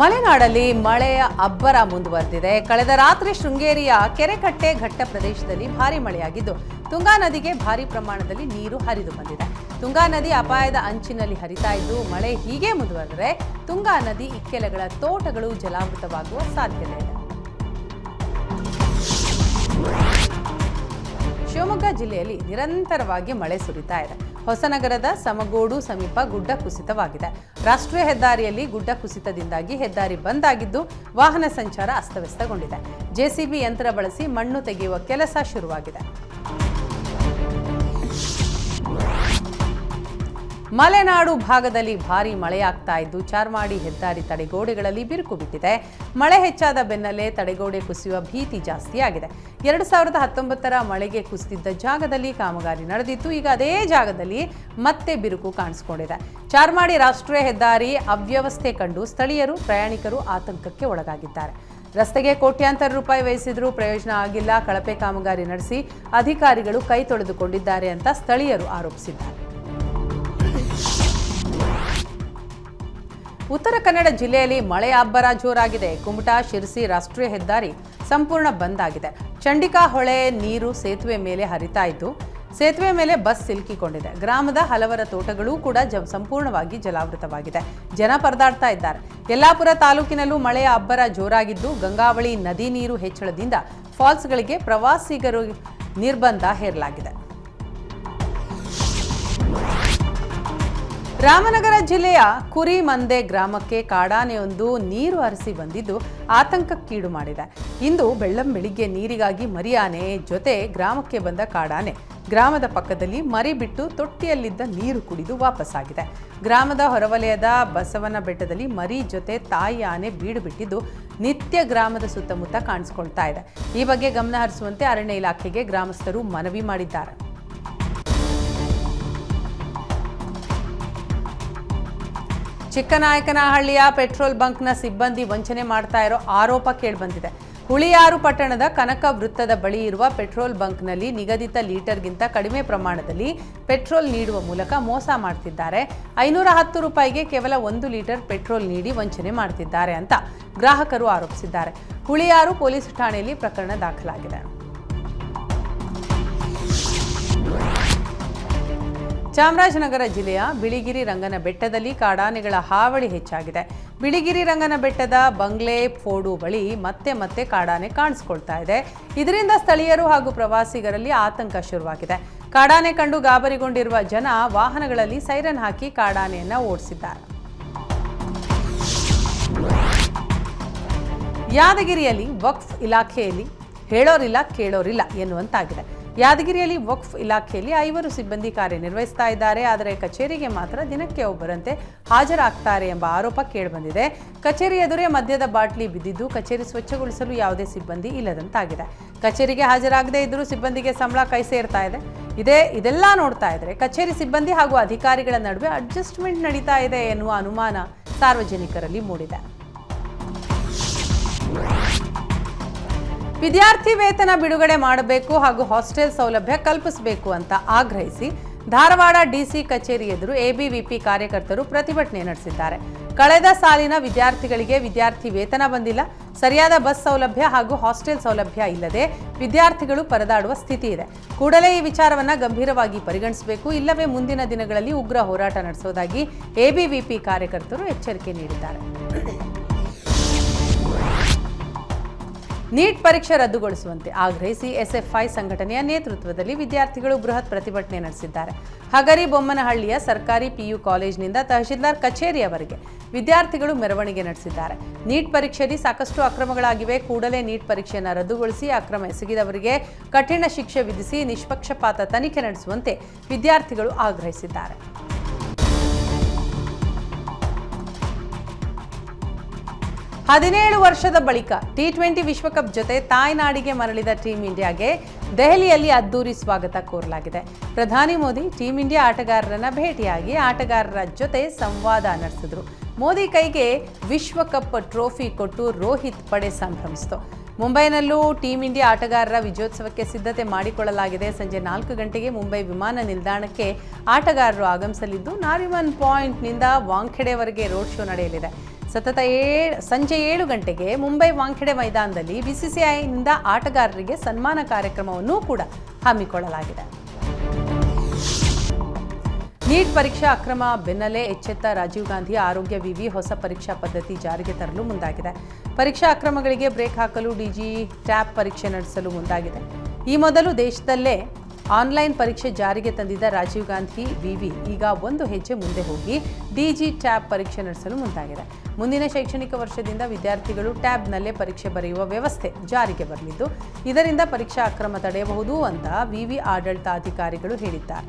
ಮಲೆನಾಡಲ್ಲಿ ಮಳೆಯ ಅಬ್ಬರ ಮುಂದುವರೆದಿದೆ. ಕಳೆದ ರಾತ್ರಿ ಶೃಂಗೇರಿಯ ಕೆರೆಕಟ್ಟೆ ಘಟ್ಟ ಪ್ರದೇಶದಲ್ಲಿ ಭಾರಿ ಮಳೆಯಾಗಿದ್ದು, ತುಂಗಾ ನದಿಗೆ ಭಾರಿ ಪ್ರಮಾಣದಲ್ಲಿ ನೀರು ಹರಿದು ಬಂದಿದೆ. ತುಂಗಾ ನದಿ ಅಪಾಯದ ಅಂಚಿನಲ್ಲಿ ಹರಿತಾ ಇದ್ದು, ಮಳೆ ಹೀಗೆ ಮುಂದುವರೆದರೆ ತುಂಗಾ ನದಿ ಇಕ್ಕೆಲೆಗಳ ತೋಟಗಳು ಜಲಾವೃತವಾಗುವ ಸಾಧ್ಯತೆ ಇದೆ. ಶಿವಮೊಗ್ಗ ಜಿಲ್ಲೆಯಲ್ಲಿ ನಿರಂತರವಾಗಿ ಮಳೆ ಸುರಿತಾ ಇದೆ. ಹೊಸನಗರದ ಸಮಗೋಡು ಸಮೀಪ ಗುಡ್ಡ ಕುಸಿತವಾಗಿದೆ. ರಾಷ್ಟ್ರೀಯ ಹೆದ್ದಾರಿಯಲ್ಲಿ ಗುಡ್ಡ ಕುಸಿತದಿಂದಾಗಿ ಹೆದ್ದಾರಿ ಬಂದ್ ಆಗಿದ್ದು ವಾಹನ ಸಂಚಾರ ಅಸ್ತವ್ಯಸ್ತಗೊಂಡಿದೆ. ಜೆಸಿಬಿ ಯಂತ್ರ ಬಳಸಿ ಮಣ್ಣು ತೆಗೆಯುವ ಕೆಲಸ ಶುರುವಾಗಿದೆ. ಮಲೆನಾಡು ಭಾಗದಲ್ಲಿ ಭಾರೀ ಮಳೆಯಾಗ್ತಾ ಇದ್ದು ಚಾರ್ಮಾಡಿ ಹೆದ್ದಾರಿ ತಡೆಗೋಡೆಗಳಲ್ಲಿ ಬಿರುಕು ಬಿಟ್ಟಿದೆ ಮಳೆ ಹೆಚ್ಚಾದ ಬೆನ್ನಲ್ಲೇ ತಡೆಗೋಡೆ ಕುಸಿಯುವ ಭೀತಿ ಜಾಸ್ತಿಯಾಗಿದೆ. ಎರಡು ಸಾವಿರದ ಹತ್ತೊಂಬತ್ತರ ಮಳೆಗೆ ಕುಸಿದಿದ್ದ ಜಾಗದಲ್ಲಿ ಕಾಮಗಾರಿ ನಡೆದಿತ್ತು ಈಗ ಅದೇ ಜಾಗದಲ್ಲಿ ಮತ್ತೆ ಬಿರುಕು ಕಾಣಿಸಿಕೊಂಡಿದೆ. ಚಾರ್ಮಾಡಿ ರಾಷ್ಟ್ರೀಯ ಹೆದ್ದಾರಿ ಅವ್ಯವಸ್ಥೆ ಕಂಡು ಸ್ಥಳೀಯರು, ಪ್ರಯಾಣಿಕರು ಆತಂಕಕ್ಕೆ ಒಳಗಾಗಿದ್ದಾರೆ. ರಸ್ತೆಗೆ ಕೋಟ್ಯಾಂತರ ರೂಪಾಯಿ ವಹಿಸಿದರೂ ಪ್ರಯೋಜನ ಆಗಿಲ್ಲ. ಕಳಪೆ ಕಾಮಗಾರಿ ನಡೆಸಿ ಅಧಿಕಾರಿಗಳು ಕೈ ತೊಳೆದುಕೊಂಡಿದ್ದಾರೆ ಅಂತ ಸ್ಥಳೀಯರು ಆರೋಪಿಸಿದ್ದಾರೆ. ಉತ್ತರ ಕನ್ನಡ ಜಿಲ್ಲೆಯಲ್ಲಿ ಮಳೆ ಅಬ್ಬರ ಜೋರಾಗಿದೆ. ಕುಮಟಾ, ಶಿರಸಿ ರಾಷ್ಟ್ರೀಯ ಹೆದ್ದಾರಿ ಸಂಪೂರ್ಣ ಬಂದ್ ಆಗಿದೆ. ಚಂಡಿಕಾ ಹೊಳೆ ನೀರು ಸೇತುವೆ ಮೇಲೆ ಹರಿತಾ ಇದ್ದು, ಸೇತುವೆ ಮೇಲೆ ಬಸ್ ಸಿಲುಕಿಕೊಂಡಿದೆ. ಗ್ರಾಮದ ಹಲವರ ತೋಟಗಳೂ ಕೂಡ ಜ ಸಂಪೂರ್ಣವಾಗಿ ಜಲಾವೃತವಾಗಿದೆ. ಜನ ಪರದಾಡ್ತಾ ಇದ್ದಾರೆ. ಯಲ್ಲಾಪುರ ತಾಲೂಕಿನಲ್ಲೂ ಮಳೆಯ ಅಬ್ಬರ ಜೋರಾಗಿದ್ದು, ಗಂಗಾವಳಿ ನದಿ ನೀರು ಹೆಚ್ಚಳದಿಂದ ಫಾಲ್ಸ್ಗಳಿಗೆ ಪ್ರವಾಸಿಗರು ನಿರ್ಬಂಧ ಹೇರಲಾಗಿದೆ. ರಾಮನಗರ ಜಿಲ್ಲೆಯ ಕುರಿಮಂದೆ ಗ್ರಾಮಕ್ಕೆ ಕಾಡಾನೆಯೊಂದು ನೀರು ಹರಿಸಿ ಬಂದಿದ್ದು ಆತಂಕಕ್ಕೀಡು ಮಾಡಿದೆ. ಇಂದು ಬೆಳ್ಳಂ ಬೆಳಿಗ್ಗೆ ನೀರಿಗಾಗಿ ಮರಿಯಾನೆ ಜೊತೆ ಗ್ರಾಮಕ್ಕೆ ಬಂದ ಕಾಡಾನೆ. ಗ್ರಾಮದ ಪಕ್ಕದಲ್ಲಿ ಮರಿ ಬಿಟ್ಟು ತೊಟ್ಟಿಯಲ್ಲಿದ್ದ ನೀರು ಕುಡಿದು ವಾಪಸ್ಸಾಗಿದೆ. ಗ್ರಾಮದ ಹೊರವಲಯದ ಬಸವನ ಬೆಟ್ಟದಲ್ಲಿ ಮರಿ ಜೊತೆ ತಾಯಿ ಆನೆ ಬೀಡು ಬಿಟ್ಟಿದ್ದು ನಿತ್ಯ ಗ್ರಾಮದ ಸುತ್ತಮುತ್ತ ಕಾಣಿಸ್ಕೊಳ್ತಾ ಇದೆ. ಈ ಬಗ್ಗೆ ಗಮನ ಹರಿಸುವಂತೆ ಅರಣ್ಯ ಇಲಾಖೆಗೆ ಗ್ರಾಮಸ್ಥರು ಮನವಿ ಮಾಡಿದ್ದಾರೆ. ಚಿಕ್ಕನಾಯಕನಹಳ್ಳಿಯ ಪೆಟ್ರೋಲ್ ಬಂಕ್ನ ಸಿಬ್ಬಂದಿ ವಂಚನೆ ಮಾಡ್ತಾ ಇರೋ ಆರೋಪ ಕೇಳಿಬಂದಿದೆ. ಹುಳಿಯಾರು ಪಟ್ಟಣದ ಕನಕ ವೃತ್ತದ ಬಳಿ ಇರುವ ಪೆಟ್ರೋಲ್ ಬಂಕ್ನಲ್ಲಿ ನಿಗದಿತ ಲೀಟರ್ಗಿಂತ ಕಡಿಮೆ ಪ್ರಮಾಣದಲ್ಲಿ ಪೆಟ್ರೋಲ್ ನೀಡುವ ಮೂಲಕ ಮೋಸ ಮಾಡ್ತಿದ್ದಾರೆ. ಐನೂರ ಹತ್ತು ರೂಪಾಯಿಗೆ ಕೇವಲ ಒಂದು ಲೀಟರ್ ಪೆಟ್ರೋಲ್ ನೀಡಿ ವಂಚನೆ ಮಾಡ್ತಿದ್ದಾರೆ ಅಂತ ಗ್ರಾಹಕರು ಆರೋಪಿಸಿದ್ದಾರೆ. ಹುಳಿಯಾರು ಪೊಲೀಸ್ ಠಾಣೆಯಲ್ಲಿ ಪ್ರಕರಣ ದಾಖಲಾಗಿದೆ. ಚಾಮರಾಜನಗರ ಜಿಲ್ಲೆಯ ಬಿಳಿಗಿರಿ ರಂಗನ ಬೆಟ್ಟದಲ್ಲಿ ಕಾಡಾನೆಗಳ ಹಾವಳಿ ಹೆಚ್ಚಾಗಿದೆ. ಬಿಳಿಗಿರಿ ರಂಗನ ಬೆಟ್ಟದ ಬಂಗ್ಲೆ, ಫೋಡು ಬಳಿ ಮತ್ತೆ ಮತ್ತೆ ಕಾಡಾನೆ ಕಾಣಿಸ್ಕೊಳ್ತಾ ಇದೆ. ಇದರಿಂದ ಸ್ಥಳೀಯರು ಹಾಗೂ ಪ್ರವಾಸಿಗರಲ್ಲಿ ಆತಂಕ ಶುರುವಾಗಿದೆ. ಕಾಡಾನೆ ಕಂಡು ಗಾಬರಿಗೊಂಡಿರುವ ಜನ ವಾಹನಗಳಲ್ಲಿ ಸೈರನ್ ಹಾಕಿ ಕಾಡಾನೆಯನ್ನು ಓಡಿಸಿದ್ದಾರೆ. ಯಾದಗಿರಿಯಲ್ಲಿ ವಕ್ಫ್ ಇಲಾಖೆಯಲ್ಲಿ ಹೇಳೋರಿಲ್ಲ ಕೇಳೋರಿಲ್ಲ ಎನ್ನುವಂತಾಗಿದೆ. ಯಾದಗಿರಿಯಲ್ಲಿ ವಕ್ಫ್ ಇಲಾಖೆಯಲ್ಲಿ ಐವರು ಸಿಬ್ಬಂದಿ ಕಾರ್ಯನಿರ್ವಹಿಸ್ತಾ ಇದ್ದಾರೆ. ಆದರೆ ಕಚೇರಿಗೆ ಮಾತ್ರ ದಿನಕ್ಕೆ ಒಬ್ಬರಂತೆ ಹಾಜರಾಗ್ತಾರೆ ಎಂಬ ಆರೋಪ ಕೇಳಿಬಂದಿದೆ. ಕಚೇರಿ ಎದುರೇ ಮದ್ಯದ ಬಾಟ್ಲಿ ಬಿದ್ದಿದ್ದು ಕಚೇರಿ ಸ್ವಚ್ಛಗೊಳಿಸಲು ಯಾವುದೇ ಸಿಬ್ಬಂದಿ ಇಲ್ಲದಂತಾಗಿದೆ. ಕಚೇರಿಗೆ ಹಾಜರಾಗದೇ ಇದ್ದರೂ ಸಿಬ್ಬಂದಿಗೆ ಸಂಬಳ ಕೈ ಸೇರ್ತಾ ಇದೆ. ಇದೇ, ಇದೆಲ್ಲ ನೋಡ್ತಾ ಇದ್ರೆ ಕಚೇರಿ ಸಿಬ್ಬಂದಿ ಹಾಗೂ ಅಧಿಕಾರಿಗಳ ನಡುವೆ ಅಡ್ಜಸ್ಟ್ಮೆಂಟ್ ನಡೀತಾ ಇದೆ ಎನ್ನುವ ಅನುಮಾನ ಸಾರ್ವಜನಿಕರಲ್ಲಿ ಮೂಡಿದೆ. ವಿದ್ಯಾರ್ಥಿ ವೇತನ ಬಿಡುಗಡೆ ಮಾಡಬೇಕು ಹಾಗೂ ಹಾಸ್ಟೆಲ್ ಸೌಲಭ್ಯ ಕಲ್ಪಿಸಬೇಕು ಅಂತ ಆಗ್ರಹಿಸಿ ಧಾರವಾಡ ಡಿಸಿ ಕಚೇರಿ ಎದುರು ಎಬಿವಿಪಿ ಕಾರ್ಯಕರ್ತರು ಪ್ರತಿಭಟನೆ ನಡೆಸಿದ್ದಾರೆ. ಕಳೆದ ಸಾಲಿನ ವಿದ್ಯಾರ್ಥಿಗಳಿಗೆ ವಿದ್ಯಾರ್ಥಿ ವೇತನ ಬಂದಿಲ್ಲ. ಸರಿಯಾದ ಬಸ್ ಸೌಲಭ್ಯ ಹಾಗೂ ಹಾಸ್ಟೆಲ್ ಸೌಲಭ್ಯ ಇಲ್ಲದೆ ವಿದ್ಯಾರ್ಥಿಗಳು ಪರದಾಡುವ ಸ್ಥಿತಿ ಇದೆ. ಕೂಡಲೇ ಈ ವಿಚಾರವನ್ನು ಗಂಭೀರವಾಗಿ ಪರಿಗಣಿಸಬೇಕು. ಇಲ್ಲವೇ ಮುಂದಿನ ದಿನಗಳಲ್ಲಿ ಉಗ್ರ ಹೋರಾಟ ನಡೆಸುವುದಾಗಿ ಎಬಿವಿಪಿ ಕಾರ್ಯಕರ್ತರು ಎಚ್ಚರಿಕೆ ನೀಡಿದ್ದಾರೆ. ನೀಟ್ ಪರೀಕ್ಷೆ ರದ್ದುಗೊಳಿಸುವಂತೆ ಆಗ್ರಹಿಸಿ ಎಸ್ಎಫ್ಐ ಸಂಘಟನೆಯ ನೇತೃತ್ವದಲ್ಲಿ ವಿದ್ಯಾರ್ಥಿಗಳು ಬೃಹತ್ ಪ್ರತಿಭಟನೆ ನಡೆಸಿದ್ದಾರೆ. ಹಗರಿ ಬೊಮ್ಮನಹಳ್ಳಿಯ ಸರ್ಕಾರಿ ಪಿಯು ಕಾಲೇಜಿನಿಂದ ತಹಶೀಲ್ದಾರ್ ಕಚೇರಿಯವರೆಗೆ ವಿದ್ಯಾರ್ಥಿಗಳು ಮೆರವಣಿಗೆ ನಡೆಸಿದ್ದಾರೆ. ನೀಟ್ ಪರೀಕ್ಷೆಯಲ್ಲಿ ಸಾಕಷ್ಟು ಅಕ್ರಮಗಳಾಗಿವೆ. ಕೂಡಲೇ ನೀಟ್ ಪರೀಕ್ಷೆಯನ್ನು ರದ್ದುಗೊಳಿಸಿ ಅಕ್ರಮ ಎಸಗಿದವರಿಗೆ ಕಠಿಣ ಶಿಕ್ಷೆ ವಿಧಿಸಿ ನಿಷ್ಪಕ್ಷಪಾತ ತನಿಖೆ ನಡೆಸುವಂತೆ ವಿದ್ಯಾರ್ಥಿಗಳು ಆಗ್ರಹಿಸಿದ್ದಾರೆ. ಹದಿನೇಳು ವರ್ಷದ ಬಳಿಕ ಟಿ ಟ್ವೆಂಟಿ ವಿಶ್ವಕಪ್ ಜೊತೆ ತಾಯ್ನಾಡಿಗೆ ಮರಳಿದ ಟೀಂ ಇಂಡಿಯಾಗೆ ದೆಹಲಿಯಲ್ಲಿ ಅದ್ದೂರಿ ಸ್ವಾಗತ ಕೋರಲಾಗಿದೆ. ಪ್ರಧಾನಿ ಮೋದಿ ಟೀಂ ಇಂಡಿಯಾ ಆಟಗಾರರನ್ನ ಭೇಟಿಯಾಗಿ ಆಟಗಾರರ ಜೊತೆ ಸಂವಾದ ನಡೆಸಿದ್ರು. ಮೋದಿ ಕೈಗೆ ವಿಶ್ವಕಪ್ ಟ್ರೋಫಿ ಕೊಟ್ಟು ರೋಹಿತ್ ಪಡೆ ಸಂಭ್ರಮಿಸಿತು. ಮುಂಬೈನಲ್ಲೂ ಟೀಂ ಇಂಡಿಯಾ ಆಟಗಾರರ ವಿಜಯೋತ್ಸವಕ್ಕೆ ಸಿದ್ಧತೆ ಮಾಡಿಕೊಳ್ಳಲಾಗಿದೆ. ಸಂಜೆ ನಾಲ್ಕು ಗಂಟೆಗೆ ಮುಂಬೈ ವಿಮಾನ ನಿಲ್ದಾಣಕ್ಕೆ ಆಟಗಾರರು ಆಗಮಿಸಲಿದ್ದು, ನಾರಿಮನ್ ಪಾಯಿಂಟ್ನಿಂದ ವಾಂಖೆಡೆವರೆಗೆ ರೋಡ್ ಶೋ ನಡೆಯಲಿದೆ. ಸತತ ಏ, ಸಂಜೆ ಏಳು ಗಂಟೆಗೆ ಮುಂಬೈ ವಾಂಖೆಡೆ ಮೈದಾನದಲ್ಲಿ ಬಿಸಿಸಿಐನಿಂದ ಆಟಗಾರರಿಗೆ ಸನ್ಮಾನ ಕಾರ್ಯಕ್ರಮವನ್ನು ಕೂಡ ಹಮ್ಮಿಕೊಳ್ಳಲಾಗಿದೆ. ನೀಟ್ ಪರೀಕ್ಷಾ ಅಕ್ರಮ ಬೆನ್ನಲ್ಲೇ ಎಚ್ಚೆತ್ತ ರಾಜೀವ್ ಗಾಂಧಿ ಆರೋಗ್ಯ ವಿವಿ ಹೊಸ ಪರೀಕ್ಷಾ ಪದ್ಧತಿ ಜಾರಿಗೆ ತರಲು ಮುಂದಾಗಿದೆ. ಪರೀಕ್ಷಾ ಅಕ್ರಮಗಳಿಗೆ ಬ್ರೇಕ್ ಹಾಕಲು ಡಿಜಿ ಟ್ಯಾಪ್ ಪರೀಕ್ಷೆ ನಡೆಸಲು ಮುಂದಾಗಿದೆ. ಈ ಮೊದಲು ದೇಶದಲ್ಲೇ ಆನ್ಲೈನ್ ಪರೀಕ್ಷೆ ಜಾರಿಗೆ ತಂದಿದ್ದ ರಾಜೀವ್ ಗಾಂಧಿ, ವಿವಿ ಈಗ ಒಂದು ಹೆಜ್ಜೆ ಮುಂದೆ ಹೋಗಿ ಡಿಜಿ ಟ್ಯಾಬ್ ಪರೀಕ್ಷೆ ನಡೆಸಲು ಮುಂದಾಗಿದೆ. ಮುಂದಿನ ಶೈಕ್ಷಣಿಕ ವರ್ಷದಿಂದ ವಿದ್ಯಾರ್ಥಿಗಳು ಟ್ಯಾಬ್ನಲ್ಲೇ ಪರೀಕ್ಷೆ ಬರೆಯುವ ವ್ಯವಸ್ಥೆ ಜಾರಿಗೆ ಬರಲಿದ್ದು, ಇದರಿಂದ ಪರೀಕ್ಷಾ ಅಕ್ರಮ ತಡೆಯಬಹುದು ಅಂತ ವಿವಿ ಆಡಳಿತಾಧಿಕಾರಿಗಳು ಹೇಳಿದ್ದಾರೆ.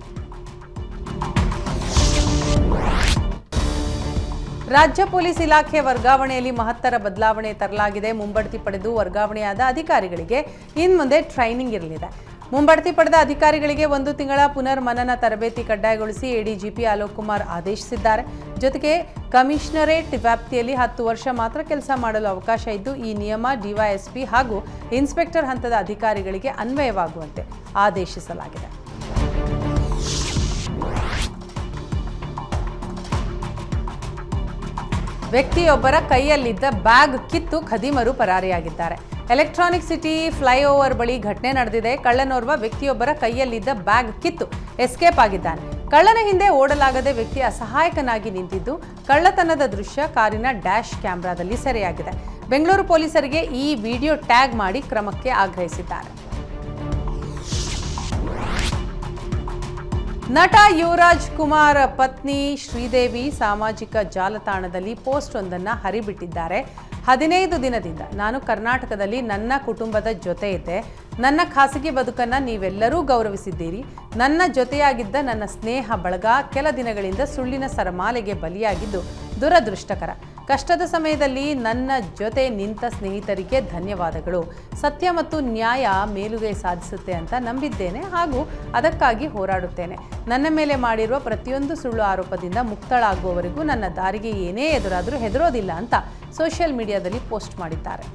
ರಾಜ್ಯ ಪೊಲೀಸ್ ಇಲಾಖೆ ವರ್ಗಾವಣೆಯಲ್ಲಿ ಮಹತ್ತರ ಬದಲಾವಣೆ ತರಲಾಗಿದೆ. ಮುಂಬಡ್ತಿ ಪಡೆದು ವರ್ಗಾವಣೆಯಾದ ಅಧಿಕಾರಿಗಳಿಗೆ ಇನ್ಮುಂದೆ ಟ್ರೈನಿಂಗ್ ಇರಲಿದೆ. ಮುಂಬಡ್ತಿ ಪಡೆದ ಅಧಿಕಾರಿಗಳಿಗೆ ಒಂದು ತಿಂಗಳ ಪುನರ್ ಮನನ ತರಬೇತಿ ಕಡ್ಡಾಯಗೊಳಿಸಿ ಎಡಿಜಿಪಿ ಅಲೋಕ್ ಕುಮಾರ್ ಆದೇಶಿಸಿದ್ದಾರೆ. ಜೊತೆಗೆ ಕಮಿಷನರೇಟ್ ವ್ಯಾಪ್ತಿಯಲ್ಲಿ ಹತ್ತು ವರ್ಷ ಮಾತ್ರ ಕೆಲಸ ಮಾಡಲು ಅವಕಾಶ ಇದ್ದು, ಈ ನಿಯಮ ಡಿವೈಎಸ್ಪಿ ಹಾಗೂ ಇನ್ಸ್ಪೆಕ್ಟರ್ ಹಂತದ ಅಧಿಕಾರಿಗಳಿಗೆ ಅನ್ವಯವಾಗುವಂತೆ ಆದೇಶಿಸಲಾಗಿದೆ. ವ್ಯಕ್ತಿಯೊಬ್ಬರ ಕೈಯಲ್ಲಿದ್ದ ಬ್ಯಾಗ್ ಕಿತ್ತು ಖದೀಮರು ಪರಾರಿಯಾಗಿದ್ದಾರೆ. ಎಲೆಕ್ಟ್ರಾನಿಕ್ ಸಿಟಿ ಫ್ಲೈಓವರ್ ಬಳಿ ಘಟನೆ ನಡೆದಿದೆ. ಕಳ್ಳನೋರ್ವ ವ್ಯಕ್ತಿಯೊಬ್ಬರ ಕೈಯಲ್ಲಿದ್ದ ಬ್ಯಾಗ್ ಕಿತ್ತು ಎಸ್ಕೇಪ್ ಆಗಿದ್ದಾನೆ. ಕಳ್ಳನ ಹಿಂದೆ ಓಡಲಾಗದೆ ವ್ಯಕ್ತಿ ಅಸಹಾಯಕನಾಗಿ ನಿಂತಿದ್ದು. ಕಳ್ಳತನದ ದೃಶ್ಯ ಕಾರಿನ ಡ್ಯಾಶ್ ಕ್ಯಾಮೆರಾದಲ್ಲಿ ಸೆರೆಯಾಗಿದೆ. ಬೆಂಗಳೂರು ಪೊಲೀಸರಿಗೆ ಈ ವಿಡಿಯೋ ಟ್ಯಾಗ್ ಮಾಡಿ ಕ್ರಮಕ್ಕೆ ಆಗ್ರಹಿಸಿದ್ದಾರೆ. ನಟ ಯುವರಾಜ್ ಕುಮಾರ್ ಪತ್ನಿ ಶ್ರೀದೇವಿ ಸಾಮಾಜಿಕ ಜಾಲತಾಣದಲ್ಲಿ ಪೋಸ್ಟ್ ಒಂದನ್ನು ಹರಿಬಿಟ್ಟಿದ್ದಾರೆ. ಹದಿನೈದು ದಿನದಿಂದ ನಾನು ಕರ್ನಾಟಕದಲ್ಲಿ ನನ್ನ ಕುಟುಂಬದ ಜೊತೆ ಇದ್ದೆ. ನನ್ನ ಖಾಸಗಿ ಬದುಕನ್ನು ನೀವೆಲ್ಲರೂ ಗೌರವಿಸಿದ್ದೀರಿ. ನನ್ನ ಜೊತೆಯಾಗಿದ್ದ ನನ್ನ ಸ್ನೇಹ ಬಳಗ ಕೆಲ ದಿನಗಳಿಂದ ಸುಳ್ಳಿನ ಸರಮಾಲೆಗೆ ಬಲಿಯಾಗಿದ್ದು ದುರದೃಷ್ಟಕರ. ಕಷ್ಟದ ಸಮಯದಲ್ಲಿ ನನ್ನ ಜೊತೆ ನಿಂತ ಸ್ನೇಹಿತರಿಗೆ ಧನ್ಯವಾದಗಳು. ಸತ್ಯ ಮತ್ತು ನ್ಯಾಯ ಮೇಲುಗೈ ಸಾಧಿಸುತ್ತೆ ಅಂತ ನಂಬಿದ್ದೇನೆ ಹಾಗೂ ಅದಕ್ಕಾಗಿ ಹೋರಾಡುತ್ತೇನೆ. ನನ್ನ ಮೇಲೆ ಮಾಡಿರುವ ಪ್ರತಿಯೊಂದು ಸುಳ್ಳು ಆರೋಪದಿಂದ ಮುಕ್ತಳಾಗುವವರೆಗೂ ನನ್ನ ದಾರಿಗೆ ಏನೇ ಎದುರಾದರೂ ಹೆದರೋದಿಲ್ಲ ಅಂತ ಸೋಷಿಯಲ್ ಮೀಡಿಯಾದಲ್ಲಿ ಪೋಸ್ಟ್ ಮಾಡಿದ್ದಾರೆ.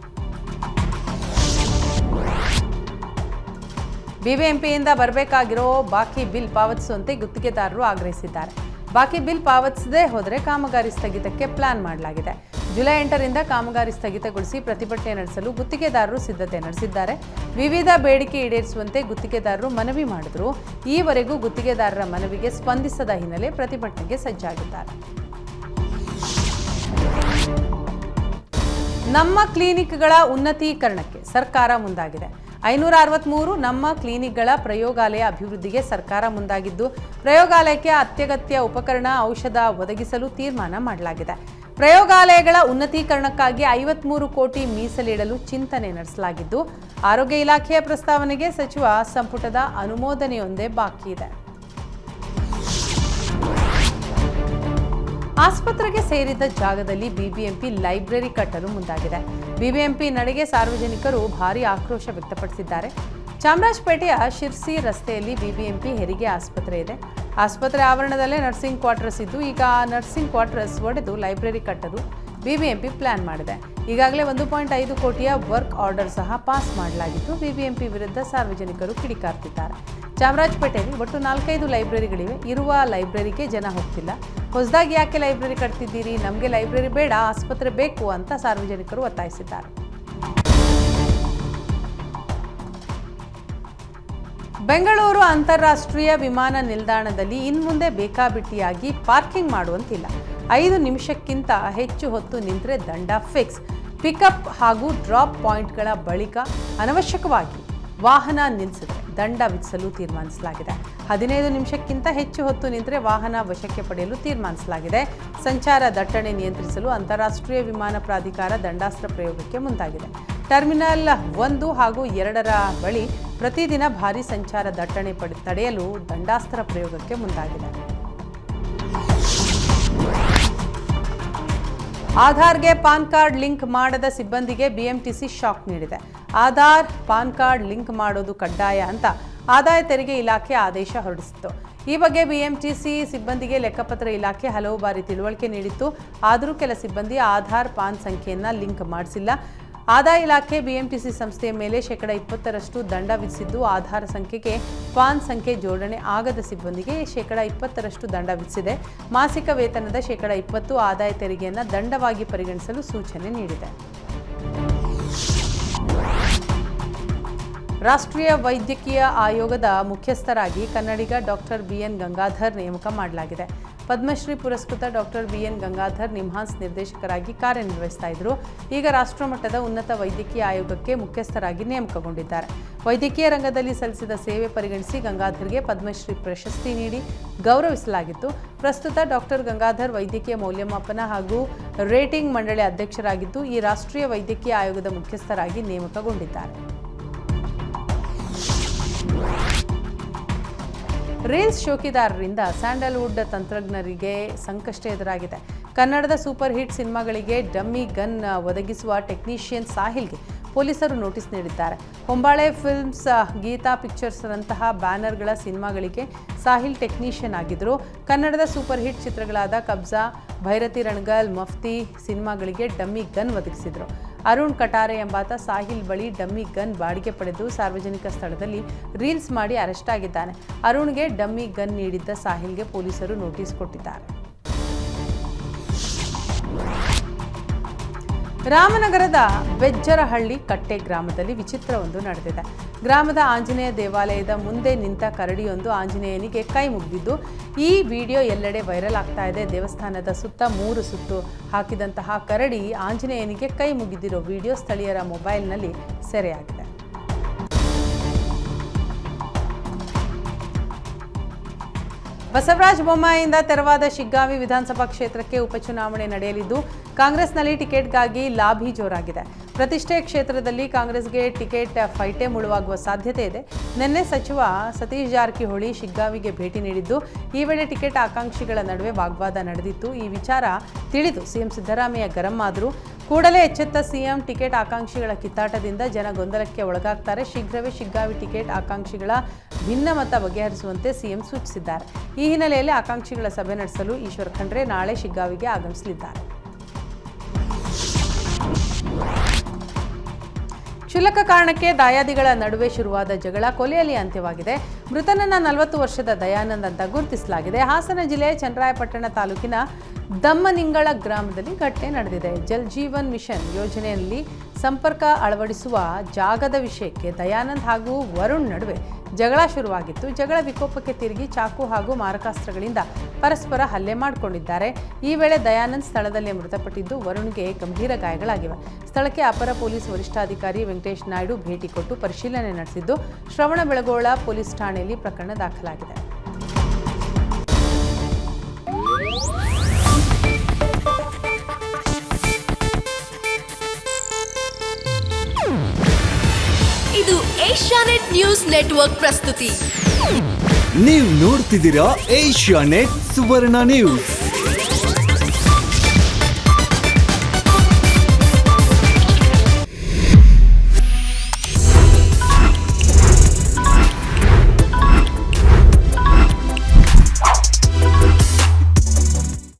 ಬಿಬಿಎಂಪಿಯಿಂದ ಬರಬೇಕಾಗಿರೋ ಬಾಕಿ ಬಿಲ್ ಪಾವತಿಸುವಂತೆ ಗುತ್ತಿಗೆದಾರರು ಆಗ್ರಹಿಸಿದ್ದಾರೆ. ಬಾಕಿ ಬಿಲ್ ಪಾವತಿಸದೇ ಹೋದರೆ ಕಾಮಗಾರಿ ಸ್ಥಗಿತಕ್ಕೆ ಪ್ಲಾನ್ ಮಾಡಲಾಗಿದೆ. ಜುಲೈ ಎಂಟರಿಂದ ಕಾಮಗಾರಿ ಸ್ಥಗಿತಗೊಳಿಸಿ ಪ್ರತಿಭಟನೆ ನಡೆಸಲು ಗುತ್ತಿಗೆದಾರರು ಸಿದ್ಧತೆ ನಡೆಸಿದ್ದಾರೆ. ವಿವಿಧ ಬೇಡಿಕೆ ಈಡೇರಿಸುವಂತೆ ಗುತ್ತಿಗೆದಾರರು ಮನವಿ ಮಾಡಿದ್ರು. ಈವರೆಗೂ ಗುತ್ತಿಗೆದಾರರ ಮನವಿಗೆ ಸ್ಪಂದಿಸದ ಹಿನ್ನೆಲೆ ಪ್ರತಿಭಟನೆಗೆ ಸಜ್ಜಾಗಿದ್ದಾರೆ. ನಮ್ಮ ಕ್ಲಿನಿಕ್ಗಳ ಉನ್ನತೀಕರಣಕ್ಕೆ ಸರ್ಕಾರ ಮುಂದಾಗಿದೆ. ಐನೂರ ಅರವತ್ತ್ಮೂರು ನಮ್ಮ ಕ್ಲಿನಿಕ್ಗಳ ಪ್ರಯೋಗಾಲಯ ಅಭಿವೃದ್ಧಿಗೆ ಸರ್ಕಾರ ಮುಂದಾಗಿದ್ದು, ಪ್ರಯೋಗಾಲಯಕ್ಕೆ ಅತ್ಯಗತ್ಯ ಉಪಕರಣ, ಔಷಧ ಒದಗಿಸಲು ತೀರ್ಮಾನ ಮಾಡಲಾಗಿದೆ. ಪ್ರಯೋಗಾಲಯಗಳ ಉನ್ನತೀಕರಣಕ್ಕಾಗಿ ಐವತ್ಮೂರು ಕೋಟಿ ಮೀಸಲಿಡಲು ಚಿಂತನೆ ನಡೆಸಲಾಗಿದ್ದು, ಆರೋಗ್ಯ ಇಲಾಖೆಯ ಪ್ರಸ್ತಾವನೆಗೆ ಸಚಿವ ಸಂಪುಟದ ಅನುಮೋದನೆಯೊಂದೇ ಬಾಕಿ ಇದೆ ಆಸ್ಪತ್ರೆಗೆ ಸೇರಿದ ಜಾಗದಲ್ಲಿ ಬಿಬಿಎಂಪಿ ಲೈಬ್ರರಿ ಕಟ್ಟಲು ಮುಂದಾಗಿದೆ. ಬಿಬಿಎಂಪಿ ನಡೆಗೆ ಸಾರ್ವಜನಿಕರು ಭಾರಿ ಆಕ್ರೋಶ ವ್ಯಕ್ತಪಡಿಸಿದ್ದಾರೆ. ಚಾಮರಾಜಪೇಟೆಯ ಶಿರ್ಸಿ ರಸ್ತೆಯಲ್ಲಿ ಬಿಬಿಎಂಪಿ ಹೆರಿಗೆ ಆಸ್ಪತ್ರೆ ಇದೆ. ಆಸ್ಪತ್ರೆ ಆವರಣದಲ್ಲೇ ನರ್ಸಿಂಗ್ ಕ್ವಾರ್ಟರ್ಸ್ ಇದ್ದು, ಈಗ ನರ್ಸಿಂಗ್ ಕ್ವಾರ್ಟರ್ಸ್ ಒಡೆದು ಲೈಬ್ರರಿ ಕಟ್ಟಲು ಬಿಬಿಎಂಪಿ ಪ್ಲಾನ್ ಮಾಡಿದೆ. ಈಗಾಗಲೇ ಒಂದು ಪಾಯಿಂಟ್ ಐದು ಕೋಟಿಯ ವರ್ಕ್ ಆರ್ಡರ್ ಸಹ ಪಾಸ್ ಮಾಡಲಾಗಿದ್ದು ಬಿಬಿಎಂಪಿ ವಿರುದ್ಧ ಸಾರ್ವಜನಿಕರು ಕಿಡಿಕಾರ್ತಿದ್ದಾರೆ. ಚಾಮರಾಜಪೇಟೆಯಲ್ಲಿ ಒಟ್ಟು ನಾಲ್ಕೈದು ಲೈಬ್ರರಿಗಳಿವೆ. ಇರುವ ಲೈಬ್ರರಿಗೆ ಜನ ಹೋಗ್ತಿಲ್ಲ. ಹೊಸದಾಗಿ ಯಾಕೆ ಲೈಬ್ರರಿ ಕಟ್ತಿದ್ದೀರಿ? ನಮಗೆ ಲೈಬ್ರರಿ ಬೇಡ, ಆಸ್ಪತ್ರೆ ಬೇಕು ಅಂತ ಸಾರ್ವಜನಿಕರು ಒತ್ತಾಯಿಸಿದ್ದಾರೆ. ಬೆಂಗಳೂರು ಅಂತಾರಾಷ್ಟ್ರೀಯ ವಿಮಾನ ನಿಲ್ದಾಣದಲ್ಲಿ ಇನ್ಮುಂದೆ ಬೇಕಾಬಿಟ್ಟಿಯಾಗಿ ಪಾರ್ಕಿಂಗ್ ಮಾಡುವಂತಿಲ್ಲ. ಐದು ನಿಮಿಷಕ್ಕಿಂತ ಹೆಚ್ಚು ಹೊತ್ತು ನಿಂತರೆ ದಂಡ ಫಿಕ್ಸ್. ಪಿಕಪ್ ಹಾಗೂ ಡ್ರಾಪ್ ಪಾಯಿಂಟ್ಗಳ ಬಳಿಕ ಅನವಶ್ಯಕವಾಗಿ ವಾಹನ ನಿಲ್ಲಿಸಿದ್ರೆ ದಂಡ ವಿಧಿಸಲು ತೀರ್ಮಾನಿಸಲಾಗಿದೆ. ಹದಿನೈದು ನಿಮಿಷಕ್ಕಿಂತ ಹೆಚ್ಚು ಹೊತ್ತು ನಿಂತರೆ ವಾಹನ ವಶಕ್ಕೆ ಪಡೆಯಲು ತೀರ್ಮಾನಿಸಲಾಗಿದೆ. ಸಂಚಾರ ದಟ್ಟಣೆ ನಿಯಂತ್ರಿಸಲು ಅಂತಾರಾಷ್ಟ್ರೀಯ ವಿಮಾನ ಪ್ರಾಧಿಕಾರ ದಂಡಾಸ್ತ್ರ ಪ್ರಯೋಗಕ್ಕೆ ಮುಂದಾಗಿದೆ. ಟರ್ಮಿನಲ್ ಒಂದು ಹಾಗೂ ಎರಡರ ಬಳಿ ಪ್ರತಿದಿನ ಭಾರೀ ಸಂಚಾರ ದಟ್ಟಣೆ ಪಡೆ, ತಡೆಯಲು ದಂಡಾಸ್ತ್ರ ಪ್ರಯೋಗಕ್ಕೆ ಮುಂದಾಗಿದೆ. ಆಧಾರ್ಗೆ ಪಾನ್ ಕಾರ್ಡ್ ಲಿಂಕ್ ಮಾಡದ ಸಿಬ್ಬಂದಿಗೆ ಬಿಎಂಟಿಸಿ ಶಾಕ್ ನೀಡಿದೆ. ಆಧಾರ್, ಪಾನ್ ಕಾರ್ಡ್ ಲಿಂಕ್ ಮಾಡೋದು ಕಡ್ಡಾಯ ಅಂತ ಆದಾಯ ತೆರಿಗೆ ಇಲಾಖೆ ಆದೇಶ ಹೊರಡಿಸಿತ್ತು. ಈ ಬಗ್ಗೆ ಬಿಎಂಟಿಸಿ ಸಿಬ್ಬಂದಿಗೆ ಲೆಕ್ಕಪತ್ರ ಇಲಾಖೆ ಹಲವು ಬಾರಿ ತಿಳುವಳಿಕೆ ನೀಡಿತ್ತು. ಆದರೂ ಕೆಲ ಸಿಬ್ಬಂದಿ ಆಧಾರ್, ಪಾನ್ ಸಂಖ್ಯೆಯನ್ನು ಲಿಂಕ್ ಮಾಡಿಸಿಲ್ಲ. ಆದಾಯ ಇಲಾಖೆ ಬಿಎಂಟಿಸಿ ಸಂಸ್ಥೆಯ ಮೇಲೆ ಶೇಕಡ ಇಪ್ಪತ್ತರಷ್ಟು ದಂಡ ವಿಧಿಸಿದ್ದು, ಆಧಾರ್ ಸಂಖ್ಯೆಗೆ ಪಾನ್ ಸಂಖ್ಯೆ ಜೋಡಣೆ ಆಗದ ಸಿಬ್ಬಂದಿಗೆ ಶೇಕಡ ಇಪ್ಪತ್ತರಷ್ಟು ದಂಡ ವಿಧಿಸಿದೆ. ಮಾಸಿಕ ವೇತನದ ಶೇಕಡ ಇಪ್ಪತ್ತು ಆದಾಯ ತೆರಿಗೆಯನ್ನು ದಂಡವಾಗಿ ಪರಿಗಣಿಸಲು ಸೂಚನೆ ನೀಡಿದೆ. ರಾಷ್ಟ್ರೀಯ ವೈದ್ಯಕೀಯ ಆಯೋಗದ ಮುಖ್ಯಸ್ಥರಾಗಿ ಕನ್ನಡಿಗ ಡಾಕ್ಟರ್ ಬಿಎನ್ ಗಂಗಾಧರ್ ನೇಮಕ ಮಾಡಲಾಗಿದೆ. ಪದ್ಮಶ್ರೀ ಪುರಸ್ಕೃತ doctor B N Gangadhar NIMHANS ನಿರ್ದೇಶಕರಾಗಿ ಕಾರ್ಯನಿರ್ವಹಿಸ್ತಾ ಇದ್ರು. ಈಗ ರಾಷ್ಟ್ರಮಟ್ಟದ ಉನ್ನತ ವೈದ್ಯಕೀಯ ಆಯೋಗಕ್ಕೆ ಮುಖ್ಯಸ್ಥರಾಗಿ ನೇಮಕಗೊಂಡಿದ್ದಾರೆ. ವೈದ್ಯಕೀಯ ರಂಗದಲ್ಲಿ ಸಲ್ಲಿಸಿದ ಸೇವೆ ಪರಿಗಣಿಸಿ ಗಂಗಾಧರ್ಗೆ ಪದ್ಮಶ್ರೀ ಪ್ರಶಸ್ತಿ ನೀಡಿ ಗೌರವಿಸಲಾಗಿತ್ತು. ಪ್ರಸ್ತುತ ಡಾಕ್ಟರ್ ಗಂಗಾಧರ್ ವೈದ್ಯಕೀಯ ಮೌಲ್ಯಮಾಪನ ಹಾಗೂ ರೇಟಿಂಗ್ ಮಂಡಳಿ ಅಧ್ಯಕ್ಷರಾಗಿದ್ದು, ಈ ರಾಷ್ಟ್ರೀಯ ವೈದ್ಯಕೀಯ ಆಯೋಗದ ಮುಖ್ಯಸ್ಥರಾಗಿ ನೇಮಕಗೊಂಡಿದ್ದಾರೆ. ರೀಲ್ಸ್ ಶೋಕಿದಾರರಿಂದ ಸ್ಯಾಂಡಲ್ವುಡ್ ತಂತ್ರಜ್ಞರಿಗೆ ಸಂಕಷ್ಟ ಎದುರಾಗಿದೆ. ಕನ್ನಡದ ಸೂಪರ್ ಹಿಟ್ ಸಿನಿಮಾಗಳಿಗೆ ಡಮ್ಮಿ ಗನ್ ಒದಗಿಸುವ ಟೆಕ್ನಿಷಿಯನ್ ಸಾಹಿಲ್ಗೆ ಪೊಲೀಸರು ನೋಟಿಸ್ ನೀಡಿದ್ದಾರೆ. ಹೊಂಬಾಳೆ ಫಿಲ್ಮ್ಸ್ ಗೀತಾ ಪಿಕ್ಚರ್ಸ್ನಂತಹ ಬ್ಯಾನರ್ಗಳ ಸಿನಿಮಾಗಳಿಗೆ ಸಾಹಿಲ್ ಟೆಕ್ನಿಷಿಯನ್ ಆಗಿದ್ದರು ಕನ್ನಡದ ಸೂಪರ್ ಹಿಟ್ ಚಿತ್ರಗಳಾದ ಕಬ್ಜಾ, ಭೈರತಿ ರಣಗಲ್, ಮಫ್ತಿ ಸಿನಿಮಾಗಳಿಗೆ ಡಮ್ಮಿ ಗನ್ ಒದಗಿಸಿದರು. ಅರುಣ್ ಕಟಾರೆ ಎಂಬಾತ ಸಾಹಿಲ್ ಬಳಿ ಡಮ್ಮಿ ಗನ್ ಬಾಡಿಗೆ ಪಡೆದು ಸಾರ್ವಜನಿಕ ಸ್ಥಳದಲ್ಲಿ ರೀಲ್ಸ್ ಮಾಡಿ ಅರೆಸ್ಟ್ ಆಗಿದ್ದಾನೆ. ಅರುಣ್ಗೆ ಡಮ್ಮಿ ಗನ್ ನೀಡಿದ್ದ ಸಾಹಿಲ್ಗೆ ಪೊಲೀಸರು ನೋಟಿಸ್ ಕೊಟ್ಟಿದ್ದಾರೆ. ರಾಮನಗರದ ಬೆಜ್ಜರಹಳ್ಳಿ ಕಟ್ಟೆ ಗ್ರಾಮದಲ್ಲಿ ವಿಚಿತ್ರವೊಂದು ನಡೆದಿದೆ. ಗ್ರಾಮದ ಆಂಜನೇಯ ದೇವಾಲಯದ ಮುಂದೆ ನಿಂತ ಕರಡಿಯೊಂದು ಆಂಜನೇಯನಿಗೆ ಕೈ ಮುಗಿದಿದ್ದು, ಈ ವಿಡಿಯೋ ಎಲ್ಲೆಡೆ ವೈರಲ್ ಆಗ್ತಾ ಇದೆ. ದೇವಸ್ಥಾನದ ಸುತ್ತ ಮೂರು ಸುತ್ತು ಹಾಕಿದಂತಹ ಕರಡಿ ಆಂಜನೇಯನಿಗೆ ಕೈ ಮುಗಿದಿರೋ ವಿಡಿಯೋ ಸ್ಥಳೀಯರ ಮೊಬೈಲ್ನಲ್ಲಿ ಸೆರೆಯಾಗಿದೆ. ಬಸವರಾಜ ಬೊಮ್ಮಾಯಿಯಿಂದ ತೆರವಾದ ಶಿಗ್ಗಾವಿ ವಿಧಾನಸಭಾ ಕ್ಷೇತ್ರಕ್ಕೆ ಉಪಚುನಾವಣೆ ನಡೆಯಲಿದ್ದು, ಕಾಂಗ್ರೆಸ್ನಲ್ಲಿ ಟಿಕೆಟ್ಗಾಗಿ ಲಾಭಿ ಜೋರಾಗಿದೆ. ಪ್ರತಿಷ್ಠೆ ಕ್ಷೇತ್ರದಲ್ಲಿ ಕಾಂಗ್ರೆಸ್ಗೆ ಟಿಕೆಟ್ ಫೈಟೆ ಮುಳುವಾಗುವ ಸಾಧ್ಯತೆ ಇದೆ. ನಿನ್ನೆ ಸಚಿವ ಸತೀಶ್ ಜಾರಕಿಹೊಳಿ ಶಿಗ್ಗಾವಿಗೆ ಭೇಟಿ ನೀಡಿದ್ದು, ಈ ವೇಳೆ ಟಿಕೆಟ್ ಆಕಾಂಕ್ಷಿಗಳ ನಡುವೆ ವಾಗ್ವಾದ ನಡೆದಿತ್ತು. ಈ ವಿಚಾರ ತಿಳಿದು ಸಿಎಂ ಸಿದ್ದರಾಮಯ್ಯ ಗರಂ ಆದರು ಕೂಡಲೇ ಎಚ್ಚೆತ್ತ ಸಿಎಂ ಟಿಕೆಟ್ ಆಕಾಂಕ್ಷಿಗಳ ಕಿತ್ತಾಟದಿಂದ ಜನ ಗೊಂದಲಕ್ಕೆ ಒಳಗಾಗ್ತಾರೆ. ಶೀಘ್ರವೇ ಶಿಗ್ಗಾವಿ ಟಿಕೆಟ್ ಆಕಾಂಕ್ಷಿಗಳ ಭಿನ್ನಮತ ಬಗೆಹರಿಸುವಂತೆ ಸಿಎಂ ಸೂಚಿಸಿದ್ದಾರೆ. ಈ ಹಿನ್ನೆಲೆಯಲ್ಲಿ ಆಕಾಂಕ್ಷಿಗಳ ಸಭೆ ನಡೆಸಲು ಈಶ್ವರ್ ಖಂಡ್ರೆ ನಾಳೆ ಶಿಗ್ಗಾವಿಗೆ ಆಗಮಿಸಲಿದ್ದಾರೆ. ಕ್ಷುಲ್ಲಕ ಕಾರಣಕ್ಕೆ ದಾಯಾದಿಗಳ ನಡುವೆ ಶುರುವಾದ ಜಗಳ ಕೊಲೆಯಲ್ಲಿ ಅಂತ್ಯವಾಗಿದೆ. ಮೃತನನ್ನ ನಲವತ್ತು ವರ್ಷದ ದಯಾನಂದ್ ಅಂತ ಗುರುತಿಸಲಾಗಿದೆ. ಹಾಸನ ಜಿಲ್ಲೆ ಚನ್ನರಾಯಪಟ್ಟಣ ತಾಲೂಕಿನ ದಮ್ಮನಿಂಗಳ ಗ್ರಾಮದಲ್ಲಿ ಘಟನೆ ನಡೆದಿದೆ. ಜಲ್ ಜೀವನ್ ಮಿಷನ್ ಯೋಜನೆಯಲ್ಲಿ ಸಂಪರ್ಕ ಅಳವಡಿಸುವ ಜಾಗದ ವಿಷಯಕ್ಕೆ ದಯಾನಂದ್ ಹಾಗೂ ವರುಣ್ ನಡುವೆ ಜಗಳ ಶುರುವಾಗಿತ್ತು. ಜಗಳ ವಿಕೋಪಕ್ಕೆ ತಿರುಗಿ ಚಾಕು ಹಾಗೂ ಮಾರಕಾಸ್ತ್ರಗಳಿಂದ ಪರಸ್ಪರ ಹಲ್ಲೆ ಮಾಡಿಕೊಂಡಿದ್ದಾರೆ. ಈ ವೇಳೆ ದಯಾನಂದ್ ಸ್ಥಳದಲ್ಲೇ ಮೃತಪಟ್ಟಿದ್ದು ವರುಣ್ಗೆ ಗಂಭೀರ ಗಾಯಗಳಾಗಿವೆ. ಸ್ಥಳಕ್ಕೆ ಅಪರ ಪೊಲೀಸ್ ವರಿಷ್ಠಾಧಿಕಾರಿ ವೆಂಕಟೇಶ್ ನಾಯ್ಡು ಭೇಟಿ ಕೊಟ್ಟು ಪರಿಶೀಲನೆ ನಡೆಸಿದ್ದು. ಶ್ರವಣ ಬೆಳಗೋಳ ಪೊಲೀಸ್ ಠಾಣೆಯಲ್ಲಿ ಪ್ರಕರಣ ದಾಖಲಾಗಿದೆ. ಇದು ಏಷ್ಯಾನೆಟ್ ನ್ಯೂಸ್ ನೆಟ್ವರ್ಕ್ ಪ್ರಸ್ತುತಿ. ನೀವು ನೋಡ್ತಿದ್ದೀರಾ ಏಷ್ಯಾ ನೆಟ್ ಸುವರ್ಣ ನ್ಯೂಸ್.